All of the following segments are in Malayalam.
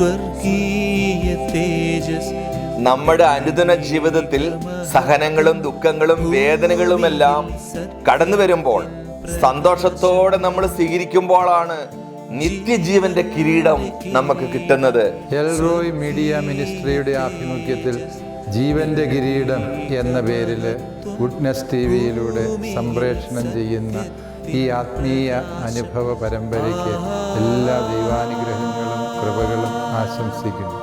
സ്വർഗീയ തേജസ്. നമ്മുടെ അനുദിന ജീവിതത്തിൽ സഹനങ്ങളും ദുഃഖങ്ങളും വേദനകളുമെല്ലാം കടന്നു വരുമ്പോൾ സന്തോഷത്തോടെ നമ്മൾ സ്വീകരിക്കുമ്പോഴാണ് നിത്യജീവന്റെ കിരീടം നമുക്ക് കിട്ടുന്നത്. എൽറോയ് മീഡിയ മിനിസ്ട്രിയുടെ ആഭിമുഖ്യത്തിൽ ജീവന്റെ കിരീടം എന്ന പേരിൽ ഗുഡ്നസ് ടി വിയിലൂടെ സംപ്രേഷണം ചെയ്യുന്ന ഈ ആത്മീയ അനുഭവ പരമ്പരയ്ക്ക് എല്ലാ ദൈവാനുഗ്രഹങ്ങളും കൃപകളും ആശംസിക്കുന്നു.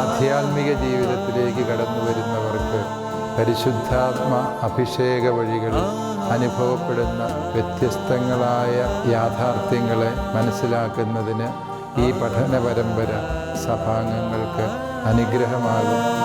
ആധ്യാത്മിക ജീവിതത്തിലേക്ക് കടന്നു വരുന്നവർക്ക് പരിശുദ്ധാത്മ അഭിഷേക വഴികളിൽ അനുഭവപ്പെടുന്ന വ്യത്യസ്തങ്ങളായ യാഥാർത്ഥ്യങ്ങളെ മനസ്സിലാക്കുന്നതിന് ഈ പഠന പരമ്പര സഭാംഗങ്ങൾക്ക് അനുഗ്രഹമാകും.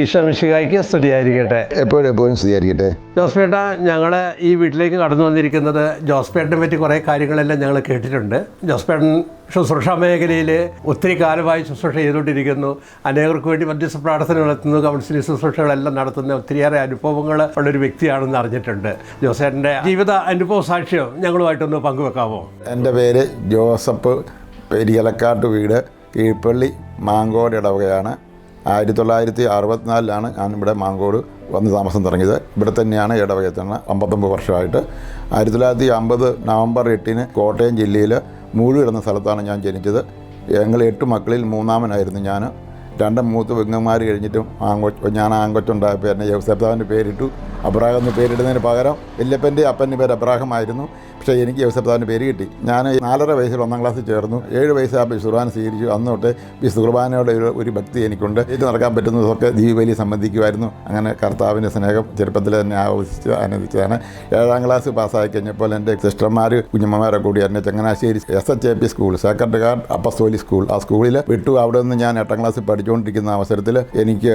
ഈശ്വമിഷികായ്ക്ക് സ്തുതിയായിരിക്കട്ടെ. എപ്പോഴും എപ്പോഴും സ്തുതിയായിരിക്കട്ടെ. ജോസ്പേട്ട ഞങ്ങൾ ഈ വീട്ടിലേക്ക് കടന്നു വന്നിരിക്കുന്നത് ജോസ്പേട്ടനെ പറ്റി കുറേ കാര്യങ്ങളെല്ലാം ഞങ്ങൾ കേട്ടിട്ടുണ്ട്. ജോസ്പേട്ടൻ ശുശ്രൂഷ മേഖലയിൽ ഒത്തിരി കാലമായി ശുശ്രൂഷ ചെയ്തുകൊണ്ടിരിക്കുന്നു. അനേകർക്ക് വേണ്ടി മധ്യസ്ഥ പ്രാർത്ഥന നടത്തുന്നു കൗൺസിലിംഗ് ശുശ്രൂഷകളെല്ലാം നടത്തുന്ന. ഒത്തിരിയേറെ അനുഭവങ്ങൾ ഉള്ളൊരു വ്യക്തിയാണെന്ന് അറിഞ്ഞിട്ടുണ്ട്. ജോസേട്ടന്റെ ജീവിത അനുഭവ സാക്ഷ്യം ഞങ്ങളുമായിട്ടൊന്ന് പങ്കുവെക്കാമോ എന്റെ പേര് ജോസഫ് പെരിയലക്കാട്ട് വീട് കീഴ്പ്പള്ളി മാങ്കോട് ഇടവകയാണ്. ആയിരത്തി തൊള്ളായിരത്തി അറുപത്തിനാലിലാണ് ഞാൻ ഇവിടെ മാങ്കോട് വന്ന് താമസം തുടങ്ങിയത്. ഇവിടെ തന്നെയാണ് ഇടവകയിൽ തന്നെ അമ്പത്തൊമ്പത് വർഷമായിട്ട്. ആയിരത്തി തൊള്ളായിരത്തി അമ്പത് നവംബർ എട്ടിന് കോട്ടയം ജില്ലയിൽ മൂഴ് എന്ന സ്ഥലത്താണ് ഞാൻ ജനിച്ചത്. ഞങ്ങൾ എട്ട് മക്കളിൽ മൂന്നാമനായിരുന്നു ഞാൻ. രണ്ട് മൂത്ത് പെങ്ങന്മാർ കഴിഞ്ഞിട്ടും ആങ്കൊ ഞാൻ ആങ്കൊച്ചുണ്ടായപ്പോൾ എന്നെ യവസപ്താവിന്റെ പേരിട്ടു. അബ്രാഹം എന്ന് പേരിടുന്നതിന് പകരം വല്യപ്പന്റെ അപ്പന്റെ പേര് അബ്രാഹമായിരുന്നു. പക്ഷേ എനിക്ക് യവസപ്താവിന്റെ പേര് കിട്ടി. ഞാൻ നാലര വയസ്സിൽ ഒന്നാം ക്ലാസ്സിൽ ചേർന്നു. ഏഴ് വയസ്സാകുമ്പോൾ കുർബാന സ്വീകരിച്ചു. അന്ന് തൊട്ട് കുർബാനയുടെ ഒരു ഒരു ഭക്തി എനിക്കുണ്ട്. ഇത് നടക്കാൻ പറ്റുന്നതൊക്കെ ദീപലി സംബന്ധിക്കുമായിരുന്നു. അങ്ങനെ കർത്താവിന്റെ സ്നേഹം ചെറുപ്പത്തിൽ തന്നെ ആവശ്യിച്ച് ആനന്ദിച്ചതാണ് ഏഴാം ക്ലാസ് പാസ്സായി കഴിഞ്ഞപ്പോൾ എന്റെ സിസ്റ്റർമാർ കുഞ്ഞമ്മമാരെ കൂടി എന്നെ Changanassery S H A P school second guard അപ്പസ്തോലി സ്കൂൾ ആ സ്കൂളിൽ വിട്ടു. അവിടെ നിന്ന് ഞാൻ എട്ടാം ക്ലാസ്സിൽ പഠിച്ചുകൊണ്ടിരിക്കുന്ന അവസരത്തിൽ എനിക്ക്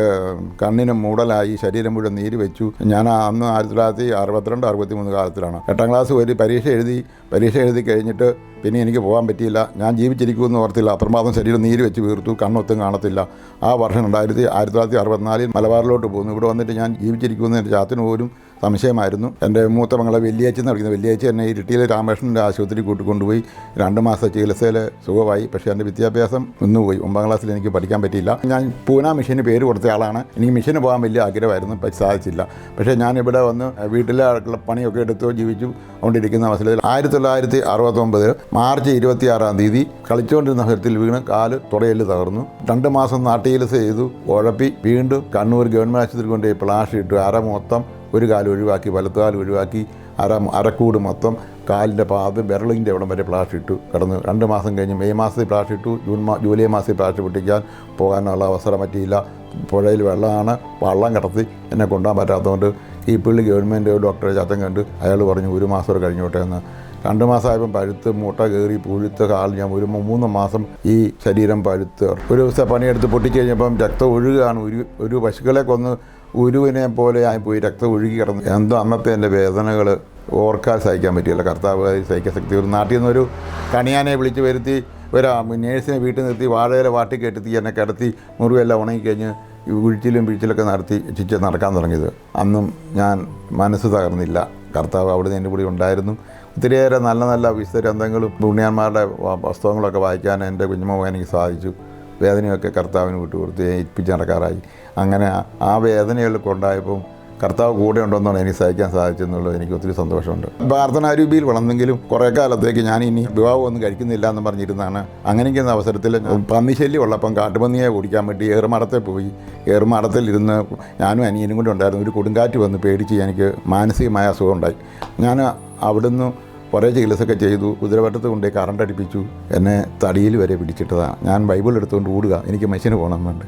കണ്ണിന് മൂടലായി ശരീരം മുഴുവൻ നീര് വെച്ചു. ഞാൻ അന്ന് ആയിരത്തി തൊള്ളായിരത്തി അറുപത്തിരണ്ട് അറുപത്തി മൂന്ന് കാലത്തിലാണ്. എട്ടാം ക്ലാസ് ഒരു പരീക്ഷ എഴുതി പരീക്ഷ എഴുതി കഴിഞ്ഞിട്ട് പിന്നെ എനിക്ക് പോകാൻ പറ്റിയില്ല. ഞാൻ ജീവിച്ചിരിക്കുമെന്ന് ഓർത്തില്ല. അത്രമാത്രം ശരീരം നീര് വെച്ച് വീർത്തു കണ്ണൊത്തും കാണത്തില്ല. ആ വർഷം രണ്ടായിരത്തി ആയിരത്തി തൊള്ളായിരത്തി അറുപത്തിനാലിൽ മലബാറിലോട്ട് പോകുന്നു. ഇവിടെ വന്നിട്ട് ഞാൻ ജീവിച്ചിരിക്കുമെന്ന് എന്റെ ചാത്തിന് പോലും സംശയമായിരുന്നു. എന്റെ മൂത്ത മകളെ വെള്ളിയാഴ്ച എന്ന് വിളിക്കുന്നത് വെള്ളിയാഴ്ച എന്നെ ഇരിട്ടിയിലെ രാമകൃഷ്ണന്റെ ആശുപത്രി കൂട്ടിക്കൊണ്ടുപോയി. രണ്ട് മാസം ചികിത്സയിൽ സുഖമായി. പക്ഷേ എന്റെ വിദ്യാഭ്യാസം നിന്നുപോയി. ഒമ്പതാം ക്ലാസ്സിൽ എനിക്ക് പഠിക്കാൻ പറ്റിയില്ല. ഞാൻ പൂന മിഷന് പേര് കൊടുത്ത ആളാണ്. എനിക്ക് മിഷന് പോകാൻ വലിയ ആഗ്രഹമായിരുന്നു. പക്ഷേ സാധിച്ചില്ല. പക്ഷേ ഞാനിവിടെ വന്ന് വീട്ടിലെ പണിയൊക്കെ എടുത്ത് ജീവിച്ചു കൊണ്ടിരിക്കുന്ന അവസരത്തിൽ ആയിരത്തി തൊള്ളായിരത്തി അറുപത്തൊമ്പത് മാർച്ച് ഇരുപത്തിയാറാം തീയതി കളിച്ചുകൊണ്ടിരുന്ന അവസരത്തിൽ വീണ് കാൽ തുടയിൽ തകർന്നു. രണ്ട് മാസം നാട്ടുചികിത്സ ചെയ്തു. ഉഴപ്പി വീണ്ടും കണ്ണൂർ ഗവൺമെന്റ് ആശുപത്രി കൊണ്ടുപോയി. പ്ലാഷ് ഇട്ടു. അര മൊത്തം ഒരു കാലം ഒഴിവാക്കി വലത്തുകാൽ ഒഴിവാക്കി അര അരക്കൂട് മൊത്തം കാലിന്റെ പാത് വിരളിന്റെ അവിടം വരെ പ്ലാഷ് ഇട്ടു കിടന്ന് രണ്ട് മാസം കഴിഞ്ഞ് മെയ് മാസത്തിൽ പ്ലാഷ് ഇട്ടു ജൂൺ മാ ജൂലൈ മാസത്തിൽ പ്ലാഷ് പൊട്ടിക്കാൻ പോകാനുള്ള അവസരം പറ്റിയില്ല. പുഴയിൽ വെള്ളമാണ് വള്ളം കിടത്തി എന്നെ കൊണ്ടുപോകാൻ പറ്റാത്തതുകൊണ്ട് ഈ പുള്ളി ഗവൺമെന്റ് ഡോക്ടറെ ചത്തം കണ്ട് അയാൾ പറഞ്ഞു ഒരു മാസം വരെ കഴിഞ്ഞോട്ടെ എന്ന്. രണ്ട് മാസമായപ്പം പഴുത്ത് മുട്ട കയറി പുഴുത്ത കാൽ ഞാൻ ഒരു മൂന്ന് മാസം ഈ ശരീരം പഴുത്ത്. ഒരു ദിവസം പണിയെടുത്ത് പൊട്ടിക്കഴിഞ്ഞപ്പം രക്തം ഒഴുകുകയാണ് ഒരു ഒരു പശുക്കളെ കൊന്ന് ഉരുവിനെ പോലെ ആയിപ്പോയി രക്തം ഒഴുകി കിടന്നു എന്തോ അന്നത്തെ എന്റെ വേദനകൾ ഓർക്കാൻ സഹിക്കാൻ പറ്റിയില്ല. കർത്താവ് സഹിക്കാൻ ശക്തി ഒരു നാട്ടിൽ നിന്നൊരു കണിയാനെ വിളിച്ച് വരുത്തി ഒരു നേഴ്സിനെ വീട്ടിൽ നിർത്തി വാഴയില വാട്ടി കെട്ടി എന്നെ കിടത്തി മുറിവെല്ലാം ഉണങ്ങിക്കഴിഞ്ഞ് ഉഴിച്ചിലും വീഴ്ചയിലൊക്കെ നടത്തി ചിച്ച നടക്കാൻ തുടങ്ങിയത്. അന്നും ഞാൻ മനസ്സ് തകർന്നില്ല. കർത്താവ് അവിടെ നിന്ന് എന്റെ കൂടി ഉണ്ടായിരുന്നു. ഒത്തിരിയേറെ നല്ല നല്ല വിശുദ്ധ ഗ്രന്ഥങ്ങളും പുണ്യാന്മാരുടെ പുസ്തകങ്ങളൊക്കെ വായിക്കാൻ എന്റെ കുഞ്ഞുമോൻ എനിക്ക് സാധിച്ചു. വേദനയൊക്കെ കർത്താവിന് വിട്ടുകൊടുത്ത് ഏൽപ്പിച്ച് നടക്കാറായി. അങ്ങനെ ആ- വേദനകളൊക്കെ കൊണ്ടായപ്പം കർത്താവ് കൂടെ ഉണ്ടെന്നാണ് എനിക്ക് സഹിക്കാൻ സാധിച്ചെന്നുള്ളത് എനിക്ക് ഒത്തിരി സന്തോഷമുണ്ട്. പ്രാർത്ഥനാരൂപിയിൽ വളർന്നെങ്കിലും കുറേ കാലത്തേക്ക് ഞാൻ ഇനി വിവാഹമൊന്നും കഴിക്കുന്നില്ല എന്ന് പറഞ്ഞിരുന്നാണ് അങ്ങനെയിരിക്കുന്ന അവസരത്തിൽ പന്നിശല്യം ഉള്ളപ്പം കാട്ടുപന്നിയെ ഓടിക്കാൻ വേണ്ടി ഏറുമടത്തെ പോയി. ഏറുമാടത്തിൽ ഇരുന്ന് ഞാനും അനിയനും കൂടെ ഉണ്ടായിരുന്നു. ഒരു കൊടുങ്കാറ്റ് വന്ന് പേടിച്ച് എനിക്ക് മാനസികമായ അസുഖം ഉണ്ടായി. ഞാൻ അവിടുന്ന് കുറേ ചികിത്സയൊക്കെ ചെയ്തു കുതിരവട്ടത്ത് കൊണ്ടുപോയി കറണ്ട് അടിപ്പിച്ചു എന്നെ തടിയിൽ വരെ പിടിച്ചിട്ടതാണ് ഞാൻ ബൈബിൾ എടുത്തുകൊണ്ട് ഓടുക എനിക്ക് മെഷീന് പോകണമെന്നുണ്ട്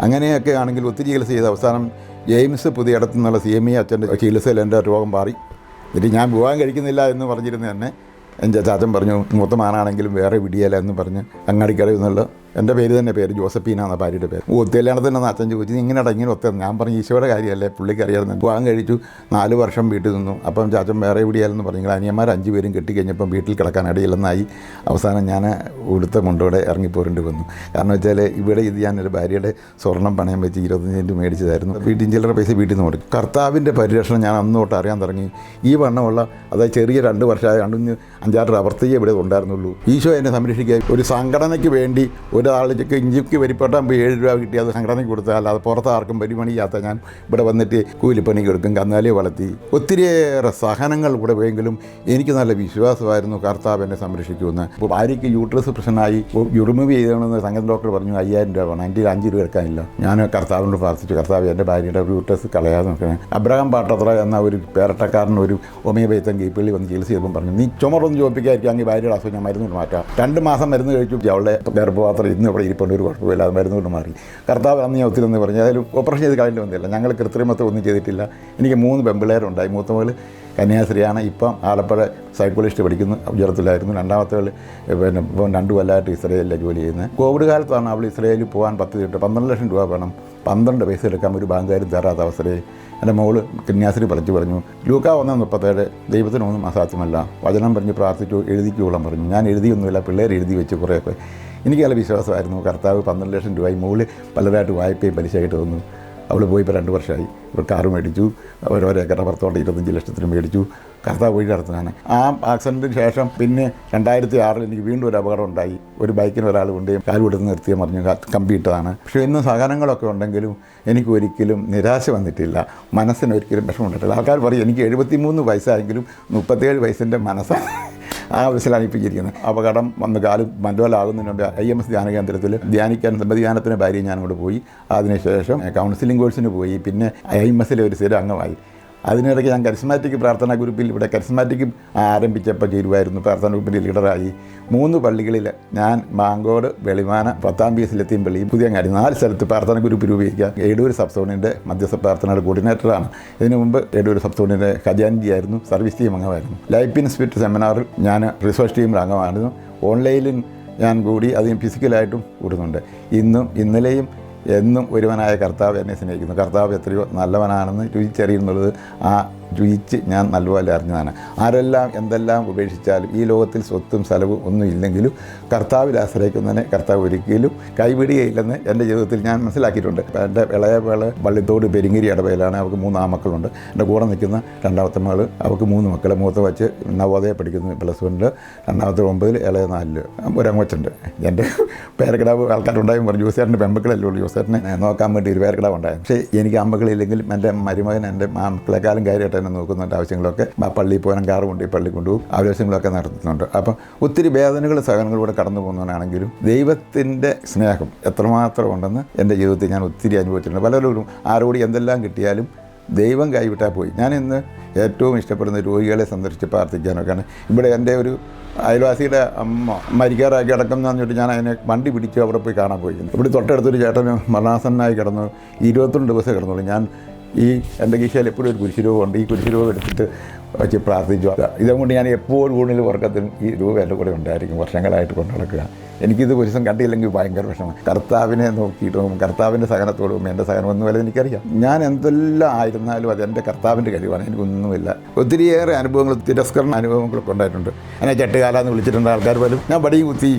അങ്ങനെയൊക്കെ ആണെങ്കിൽ ഒത്തിരി ചികിത്സ ചെയ്ത് അവസാനം ജെയിംസ് പുതിയടത്തു നിന്നുള്ള സി എം ഇ അച്ഛന്റെ ചികിത്സയിൽ എന്റെ രോഗം മാറി. എന്നിട്ട് ഞാൻ വിവാഹം കഴിക്കുന്നില്ല എന്ന് പറഞ്ഞിരുന്നു തന്നെ എന്റെ ചാച്ചൻ പറഞ്ഞു മൂത്ത വേറെ വിടിയല്ല എന്ന് പറഞ്ഞ് അങ്ങാടിക്കടയിൽ നിന്നുള്ള എന്റെ പേര് തന്നെ പേര് ജോസഫീന എന്ന ഭാര്യയുടെ പേര്. തന്നെ അച്ഛൻ ചോദിച്ചു ഇങ്ങനെ ഇങ്ങനെ ഒത്ത ഞാൻ പറഞ്ഞു ഈശോയുടെ കാര്യമല്ലേ പുള്ളിക്ക് അറിയാമെന്ന് വിവാഹം കഴിച്ചു നാല് വർഷം വീട്ടിൽ നിന്നു. അപ്പം ചാച്ചൻ വേറെ എവിടെയായിരുന്നു പറഞ്ഞു അനിയന്മാർ അഞ്ച് പേരും കെട്ടിക്കഴിഞ്ഞപ്പം വീട്ടിൽ കിടക്കാൻ ഇടയില്ലെന്നായി. അവസാനം ഞാൻ ഉടുത്ത മുണ്ടോടെ ഇറങ്ങിപ്പോരേണ്ടി വന്നു. കാരണം വെച്ചാൽ ഇവിടെ ഇത് ഞാൻ ഒരു ഭാര്യയുടെ സ്വർണം പണയം വെച്ച് ഇരുപത്തഞ്ച് മേടിച്ചതായിരുന്നു. വീട്ടിൽ ചില്ലറ പൈസ വീട്ടിൽ നിന്ന് കൊടുക്കും കർത്താവിന്റെ പരിരക്ഷണം ഞാൻ അന്ന് തൊട്ട് അറിയാൻ തുടങ്ങി. ഈ വണ്ണമുള്ള അതായത് ചെറിയ രണ്ട് വർഷമായ രണ്ട് അഞ്ചാറ് പ്രവർത്തിയെ ഇവിടെ ഉണ്ടായിരുന്നുള്ളൂ ഈശോ എന്നെ സംരക്ഷിക്കാൻ ഒരു സംഘടനയ്ക്ക് വേണ്ടി ഒരാൾക്ക് ഇഞ്ചിക്ക് വരിപ്പെട്ടാൽ ഏഴ് രൂപ കിട്ടി അത് സംഘടനയ്ക്ക് കൊടുത്താൽ അല്ലാതെ പുറത്ത് ആർക്കും പരിപണിയാത്ത ഞാൻ ഇവിടെ വന്നിട്ട് കൂലിപ്പണി കൊടുക്കും കന്നാലി വളർത്തി. ഒത്തിരിയേറെ സഹനങ്ങൾ ഇവിടെ പോയെങ്കിലും എനിക്ക് നല്ല വിശ്വാസമായിരുന്നു കർത്താവ് എന്നെ സംരക്ഷിക്കുമെന്ന്. ഇപ്പോൾ ഭാര്യയ്ക്ക് യൂട്രസ് പ്രശ്നമായി റിമൂവ് ചെയ്യണമെന്ന് സംഘം ഡോക്ടർ പറഞ്ഞു അയ്യായിരം രൂപ വേണം. എന്റെ അഞ്ച് രൂപ എടുക്കാനില്ല ഞാൻ കർത്താവിനോട് പ്രാർത്ഥിച്ചു കർത്താവ് എന്റെ ഭാര്യയുടെ യൂട്രസ് കളയാതെ നോക്കണേ അബ്രഹാം പാട്ടത്ര എന്ന ഒരു പേരട്ടക്കാരൻ ഒരു ഹോമിയോപൈത്തൻ കീപ്പിള്ളി വന്ന് ചികിത്സ ചെയ്തപ്പോൾ പറഞ്ഞു നീ ചുമറൊന്നും ചോദിപ്പിക്കായിരിക്കും അങ്ങ് ഭാര്യയുടെ അസുഖം ഞാൻ മരുന്ന് മാറ്റാം. രണ്ട് മാസം മരുന്ന് കഴിച്ചു അവളുടെ ഗർഭപാത്രം ഇന്ന് ഇവിടെ ഇരിപ്പുണ്ട് ഒരു കുഴപ്പമില്ല അത് മരുന്ന് കൊണ്ട് മാറി. കർത്താവ് അന്ന് ഞാൻ ഒത്തിരി എന്ന് പറഞ്ഞു. അതായാലും ഓപ്പറേഷൻ ചെയ്ത് കളയേണ്ടി വന്നില്ല ഞങ്ങൾ കൃത്രിമത്വം ഒന്നും ചെയ്തിട്ടില്ല. എനിക്ക് മൂന്ന് പെമ്പിളേരുണ്ടായി മൂത്ത കന്യാസ്ത്രീയാണ്. ഇപ്പം ആലപ്പുഴ സൈക്കോളജിസ്റ്റ് പഠിക്കുന്നു. ഉയരത്തിലായിരുന്നു രണ്ടാമത്തെ പിന്നെ ഇപ്പം രണ്ടു കൊല്ലമായിട്ട് ഇസ്രയേലിലെ ജോലി ചെയ്യുന്നത് കോവിഡ് കാലത്താണ് അവൾ ഇസ്രയേലിൽ പോകാൻ പത്ത് കിട്ടുക പന്ത്രണ്ട് ലക്ഷം രൂപ വേണം. പന്ത്രണ്ട് പൈസ എടുക്കാൻ ഒരു ബാങ്കുകാരും തരാത്ത അവസരയിൽ എന്റെ മോൾ കന്യാസ്ത്രീ പഠിച്ചു പറഞ്ഞു. ലൂക്ക ഒന്ന് മുപ്പത്തേഴ് ദൈവത്തിനൊന്നും അസാധ്യമല്ല. വചനം പറഞ്ഞ് പ്രാർത്ഥിച്ചു എഴുതിക്കോളം പറഞ്ഞു. ഞാൻ എഴുതിയൊന്നുമില്ല. പിള്ളേർ എഴുതി വെച്ച് കുറേയൊക്കെ. എനിക്ക് നല്ല വിശ്വാസമായിരുന്നു. കർത്താവ് പന്ത്രണ്ട് ലക്ഷം രൂപയും മുകളിൽ പലരായിട്ട് വായ്പയും പലിശയായിട്ട് വന്നു അവൾ പോയി ഇപ്പോൾ രണ്ട് വർഷമായി. ഇവർ കാറ് മേടിച്ചു. ഓരോരോ ഏക്കറ പുറത്തോട്ട് ഇരുപത്തഞ്ച് ലക്ഷത്തിന് മേടിച്ചു. കർത്താവ് വഴി നടത്തുന്നതാണ്. ആ ആക്സിഡന്റിന് ശേഷം പിന്നെ രണ്ടായിരത്തി ആറിൽ എനിക്ക് വീണ്ടും ഒരു അപകടം ഉണ്ടായി. ഒരു ബൈക്കിന് ഒരാൾ കൊണ്ട് കാലുകൊടുത്ത് നിർത്തിയ പറഞ്ഞു കമ്പിയിട്ടതാണ്. പക്ഷേ ഇന്ന് സഹനങ്ങളൊക്കെ ഉണ്ടെങ്കിലും എനിക്ക് ഒരിക്കലും നിരാശ വന്നിട്ടില്ല. മനസ്സിന് ഒരിക്കലും വിഷമം ഉണ്ടായിട്ടില്ല ആൾക്കാർ പറയും എനിക്ക് എഴുപത്തി മൂന്ന് വയസ്സായെങ്കിലും മുപ്പത്തേഴ് വയസ്സിന്റെ മനസ്സാണ് ആ അവസ്ഥയിലാണ് ഇപ്പോൾ ഇരിക്കുന്നത്. അപകടം വന്ന് കാൽ മൻഡോലാകുന്നതിന് മുമ്പ് ഐ എം എസ് ധ്യാന കേന്ദ്രത്തിൽ ധ്യാനിക്കാൻ സമ്മതിധ്യാനത്തിന് ഭാര്യ ഞാൻ അങ്ങോട്ട് പോയി. അതിനുശേഷം കൗൺസിലിംഗ് കോഴ്സിന് പോയി. പിന്നെ ഐ എം എസിലെ ഒരു സ്ഥിരം അംഗമായി അതിനിടയ്ക്ക് ഞാൻ കരിസ്മാറ്റിക് പ്രാർത്ഥനാ ഗ്രൂപ്പിൽ ഇവിടെ കരിസ്മാറ്റിക് ആരംഭിച്ചപ്പോൾ ചേരുമായിരുന്നു പ്രാർത്ഥനാ ഗ്രൂപ്പിന്റെ ലീഡറായി മൂന്ന് പള്ളികളിൽ ഞാൻ മാങ്കോട് വെളിമാന പത്താം ബീസിലെത്തിയും പള്ളിയും പുതിയ കാര്യം നാല് സ്ഥലത്ത് പ്രാർത്ഥനാ ഗ്രൂപ്പ് രൂപീകരിക്കുക. ഏടൂർ സബ് സോണിന്റെ മധ്യസ്ഥ പ്രാർത്ഥനയുടെ കോർഡിനേറ്ററാണ്. ഇതിനു മുമ്പ് ഏടൂർ സബ് സോണിന്റെ ഖജാൻജി ആയിരുന്നു. സർവീസ് ടീം അംഗമായിരുന്നു. ലൈഫ് ഇൻ സ്പിരിറ്റ് സെമിനാറിൽ ഞാൻ റിസർച്ച് ടീമിൽ അംഗമായിരുന്നു. ഓൺലൈനിൽ ഞാൻ കൂടി അതിന് ഫിസിക്കലായിട്ടും കൂടുന്നുണ്ട്. ഇന്നും ഇന്നലെയും എന്നും ഒരുവനായ കർത്താവ് എന്നെ സ്നേഹിക്കുന്നു. കർത്താവ് എത്രയോ നല്ലവനാണെന്ന് രുചിച്ചറിയുന്നുള്ളത് ആ രുചിച്ച് ഞാൻ നല്ലപോലെ അറിഞ്ഞതാണ്. ആരെല്ലാം എന്തെല്ലാം ഉപേക്ഷിച്ചാലും ഈ ലോകത്തിൽ സ്വത്തും സ്ഥലവും ഒന്നും ഇല്ലെങ്കിലും കർത്താവിൽ ആശ്രയിക്കുന്നതിനെ കർത്താവ് ഒരിക്കലും കൈവിടുകയില്ലെന്ന് എന്റെ ജീവിതത്തിൽ ഞാൻ മനസ്സിലാക്കിയിട്ടുണ്ട്. എന്റെ ഇളയ വേള വള്ളിത്തോട് പെരിങ്ങിരി ഇടവയിലാണ് അവർക്ക് മൂന്ന് ആമക്കളുണ്ട് എന്റെ കൂടെ നിൽക്കുന്ന രണ്ടാമത്തെ മകൾ അവർക്ക് മൂന്ന് മക്കൾ മൂത്ത വച്ച് നവോദയ പഠിക്കുന്നു പ്ലസ് വണ്ണിൽ രണ്ടാമത്തെ ഒമ്പതിൽ ഇളയ നാലിൽ. ഒരങ്ങൊച്ചുണ്ട് എന്റെ പേരക്കിടാവ് ആൾക്കാരുണ്ടായും പറഞ്ഞു. ജോസേട്ടന്റെ പെമ്പക്കളല്ലേ ഉള്ളൂ ജോസേട്ടനെ നോക്കാൻ വേണ്ടി ഒരു പേരക്കിടാവ് ഉണ്ടായിരുന്നു പക്ഷേ എനിക്ക് അമ്മകളില്ലെങ്കിലും എന്റെ മരുമകൻ എന്റെ മക്കളെക്കാളും കാര്യമായിട്ട് എന്നെ നോക്കുന്നുണ്ട് ആവശ്യങ്ങളൊക്കെ പള്ളിയിൽ പോകാനും കാറ് കൊണ്ട് പള്ളി കൊണ്ടുപോകും. ആവശ്യങ്ങളൊക്കെ നടത്തുന്നുണ്ട്. അപ്പം ഒത്തിരി വേദനകൾ സഹനങ്ങളിലൂടെ കടന്നു പോകുന്നവനാണെങ്കിലും ദൈവത്തിന്റെ സ്നേഹം എത്രമാത്രം ഉണ്ടെന്ന് എന്റെ ജീവിതത്തിൽ ഞാൻ ഒത്തിരി അനുഭവിച്ചിട്ടുണ്ട്. പലരും ആരോട് എന്തെല്ലാം കിട്ടിയാലും ദൈവം കൈവിട്ടാൽ പോയി. ഞാൻ ഇന്ന് ഏറ്റവും ഇഷ്ടപ്പെടുന്ന രോഗികളെ സന്ദർശിച്ച് പ്രാർത്ഥിക്കാനൊക്കെയാണ്. ഇവിടെ എന്റെ ഒരു അയൽവാസിയുടെ അമ്മ മരിക്കാറായി കിടക്കുന്ന പറഞ്ഞിട്ട് ഞാൻ അതിനെ വണ്ടി പിടിച്ച് അവിടെ പോയി കാണാൻ പോയി ഇവിടെ തൊട്ടടുത്തൊരു ചേട്ടന് മരണാസന്നായി കിടന്നു ഇരുപത്തൊന്ന് ദിവസം കിടന്നുള്ളൂ. ഞാൻ ഈ എന്റെ കീശയിൽ എപ്പോഴും ഒരു കുരിശുരൂപമുണ്ട് ഈ കുരിശുരൂപം എടുത്തിട്ട് വെച്ച് പ്രാർത്ഥിച്ചു. ഇതുകൊണ്ട് ഞാൻ എപ്പോഴും കൂടുതൽ ഉറക്കത്തിലും ഈ രൂപ എന്റെ കൂടെ ഉണ്ടായിരിക്കും. വർഷങ്ങളായിട്ട് കൊണ്ടു നടക്കുക. എനിക്കിത് ദിവസം കണ്ടില്ലെങ്കിൽ ഭയങ്കര വിഷമം. കർത്താവിനെ നോക്കിയിട്ടും കർത്താവിന്റെ സഹനത്തോടും എന്റെ സഹനമൊന്നും വല്ല എനിക്കറിയാം. ഞാൻ എന്തെല്ലാം ആയിരുന്നാലും അത് എന്റെ കർത്താവിന്റെ കഴിവാണ്. എനിക്കൊന്നുമില്ല. ഒത്തിരിയേറെ അനുഭവങ്ങൾ തിരസ്കരണ അനുഭവങ്ങളൊക്കെ ഉണ്ടായിട്ടുണ്ട്. എന്നെ ചട്ടുകാലാന്ന് വിളിച്ചിട്ടുണ്ട് ആൾക്കാർ പോലും. ഞാൻ വടിയും കുത്തി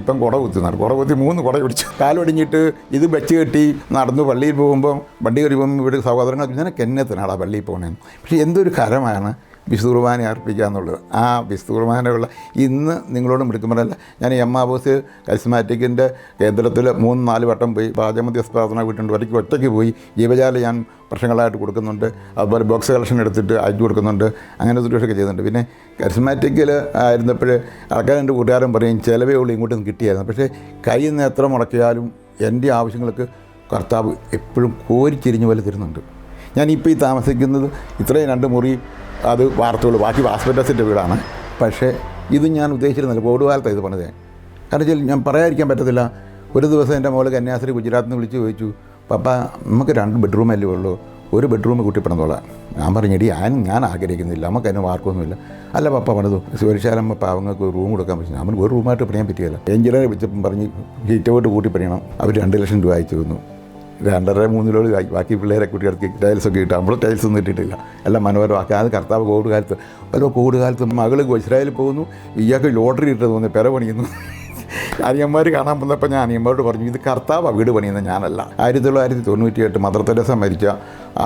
ഇപ്പം കുട കുത്തി കുത്തുന്നതാണ് കുട കുത്തി മൂന്ന് കുട പിടിച്ചു. കാലൊടിഞ്ഞിട്ട് ഇത് വെച്ച് കെട്ടി നടന്നു പള്ളിയിൽ പോകുമ്പം വണ്ടി കയറി പോകുമ്പോൾ ഇവിടെ സഹോദരങ്ങൾ നിനക്ക് എന്നത്തിനാടാ പള്ളിയിൽ പോകണേന്ന് പക്ഷേ എന്തൊരു കരമാണ്. വിശുദ്ധ കുർബാന അർപ്പിക്കുക എന്നുള്ളത്. ആ വിശുദ്ധ കുർബാനയുള്ള ഇന്ന് നിങ്ങളോടും വിളിക്കുമ്പോഴല്ല ഞാൻ എം ബോസ് കരിസ്മാറ്റിക്കിന്റെ കേന്ദ്രത്തിൽ മൂന്ന് നാല് വട്ടം പോയി പാചകമധ്യസ്ഥ പ്രാർത്ഥന വീട്ടുണ്ട് ഒറ്റയ്ക്ക് ഒറ്റയ്ക്ക് പോയി ജീവജാല ഞാൻ വർഷങ്ങളായിട്ട് കൊടുക്കുന്നുണ്ട്. അതുപോലെ ബോക്സ് കളക്ഷൻ എടുത്തിട്ട് അയച്ചു കൊടുക്കുന്നുണ്ട്. അങ്ങനെ ഒത്തിരിയൊക്കെ ചെയ്യുന്നുണ്ട് പിന്നെ കരിസ്മാറ്റിക്കിൽ ആയിരുന്നപ്പോൾ ആൾക്കാർ എന്റെ കൂട്ടുകാരൻ പറയും ചിലവേ ഉള്ളൂ ഇങ്ങോട്ടൊന്നും കിട്ടിയായിരുന്നു. പക്ഷേ കയ്യിൽ നിന്ന് എത്ര മുടക്കിയാലും എന്റെ ആവശ്യങ്ങൾക്ക് കർത്താവ് എപ്പോഴും കോരിച്ചിരിഞ്ഞ പോലെ തരുന്നുണ്ട്. ഞാനിപ്പോൾ ഈ താമസിക്കുന്നത് ഇത്രയും രണ്ട് മുറി അത് വാർത്തകൾ. ബാക്കി വാസ്പെറ്റസിന്റെ വീടാണ്. പക്ഷേ ഇത് ഞാൻ ഉദ്ദേശിച്ചിരുന്നില്ല കോവിഡ് കാലത്താണ് ഇത് പണിതേ. കാരണം വെച്ചാൽ ഞാൻ പറയാതിരിക്കാൻ പറ്റത്തില്ല. ഒരു ദിവസം എന്റെ മോൾ കന്യാസ്ത്രീ ഗുജറാത്തിൽ നിന്ന് വിളിച്ച് ചോദിച്ചു പപ്പ നമുക്ക് രണ്ട് ബെഡ്റൂമല്ലേ ഉള്ളൂ? ഒരു ബെഡ്റൂം കുട്ടിപ്പണന്നോളാം ഞാൻ പറഞ്ഞു എടി ഞാൻ ഞാൻ ആഗ്രഹിക്കുന്നില്ല. നമുക്ക് അതിന് മാർക്കൊന്നുമില്ല അല്ല പപ്പ പണിതു. സുരക്ഷാലമ്മ ഒരു റൂം കൊടുക്കാൻ പറ്റും നമ്മൾ ഒരു റൂമായിട്ട് പണിയാൻ പറ്റിയല്ല എഞ്ചിനീയറെ വെച്ചപ്പം പറഞ്ഞ് ഹീറ്റ് കൂട്ടി പണിയണം. അവർ രണ്ട് ലക്ഷം രൂപ അയച്ചു തന്നു. രണ്ടര മൂന്നിലോട് ബാക്കി പിള്ളേരെ കുട്ടികൾക്ക് ടൈൽസ് ഒക്കെ ഇട്ട് നമ്മൾ ടൈൽസ് ഒന്നും ഇട്ടിട്ടില്ല. എല്ലാം മനോഹരമാക്കി. അത് കർത്താവ് കോവിഡ് കാലത്ത് അല്ലോ കോവിഡ് കാലത്ത് മകൾ ഇസ്രായേലിൽ പോകുന്നു ഇയാൾക്ക് ലോട്ടറി ഇട്ട് തോന്നി പെര പണിയുന്നു. അനിയന്മാർ കാണാൻ വന്നപ്പോൾ ഞാൻ അനിയന്മാരോട് പറഞ്ഞു ഇത് കർത്താവാണ് വീട് പണിയുന്നത് ഞാനല്ല. ആയിരത്തി തൊള്ളായിരത്തി തൊണ്ണൂറ്റി എട്ട് മദർ തെരേസ മരിച്ച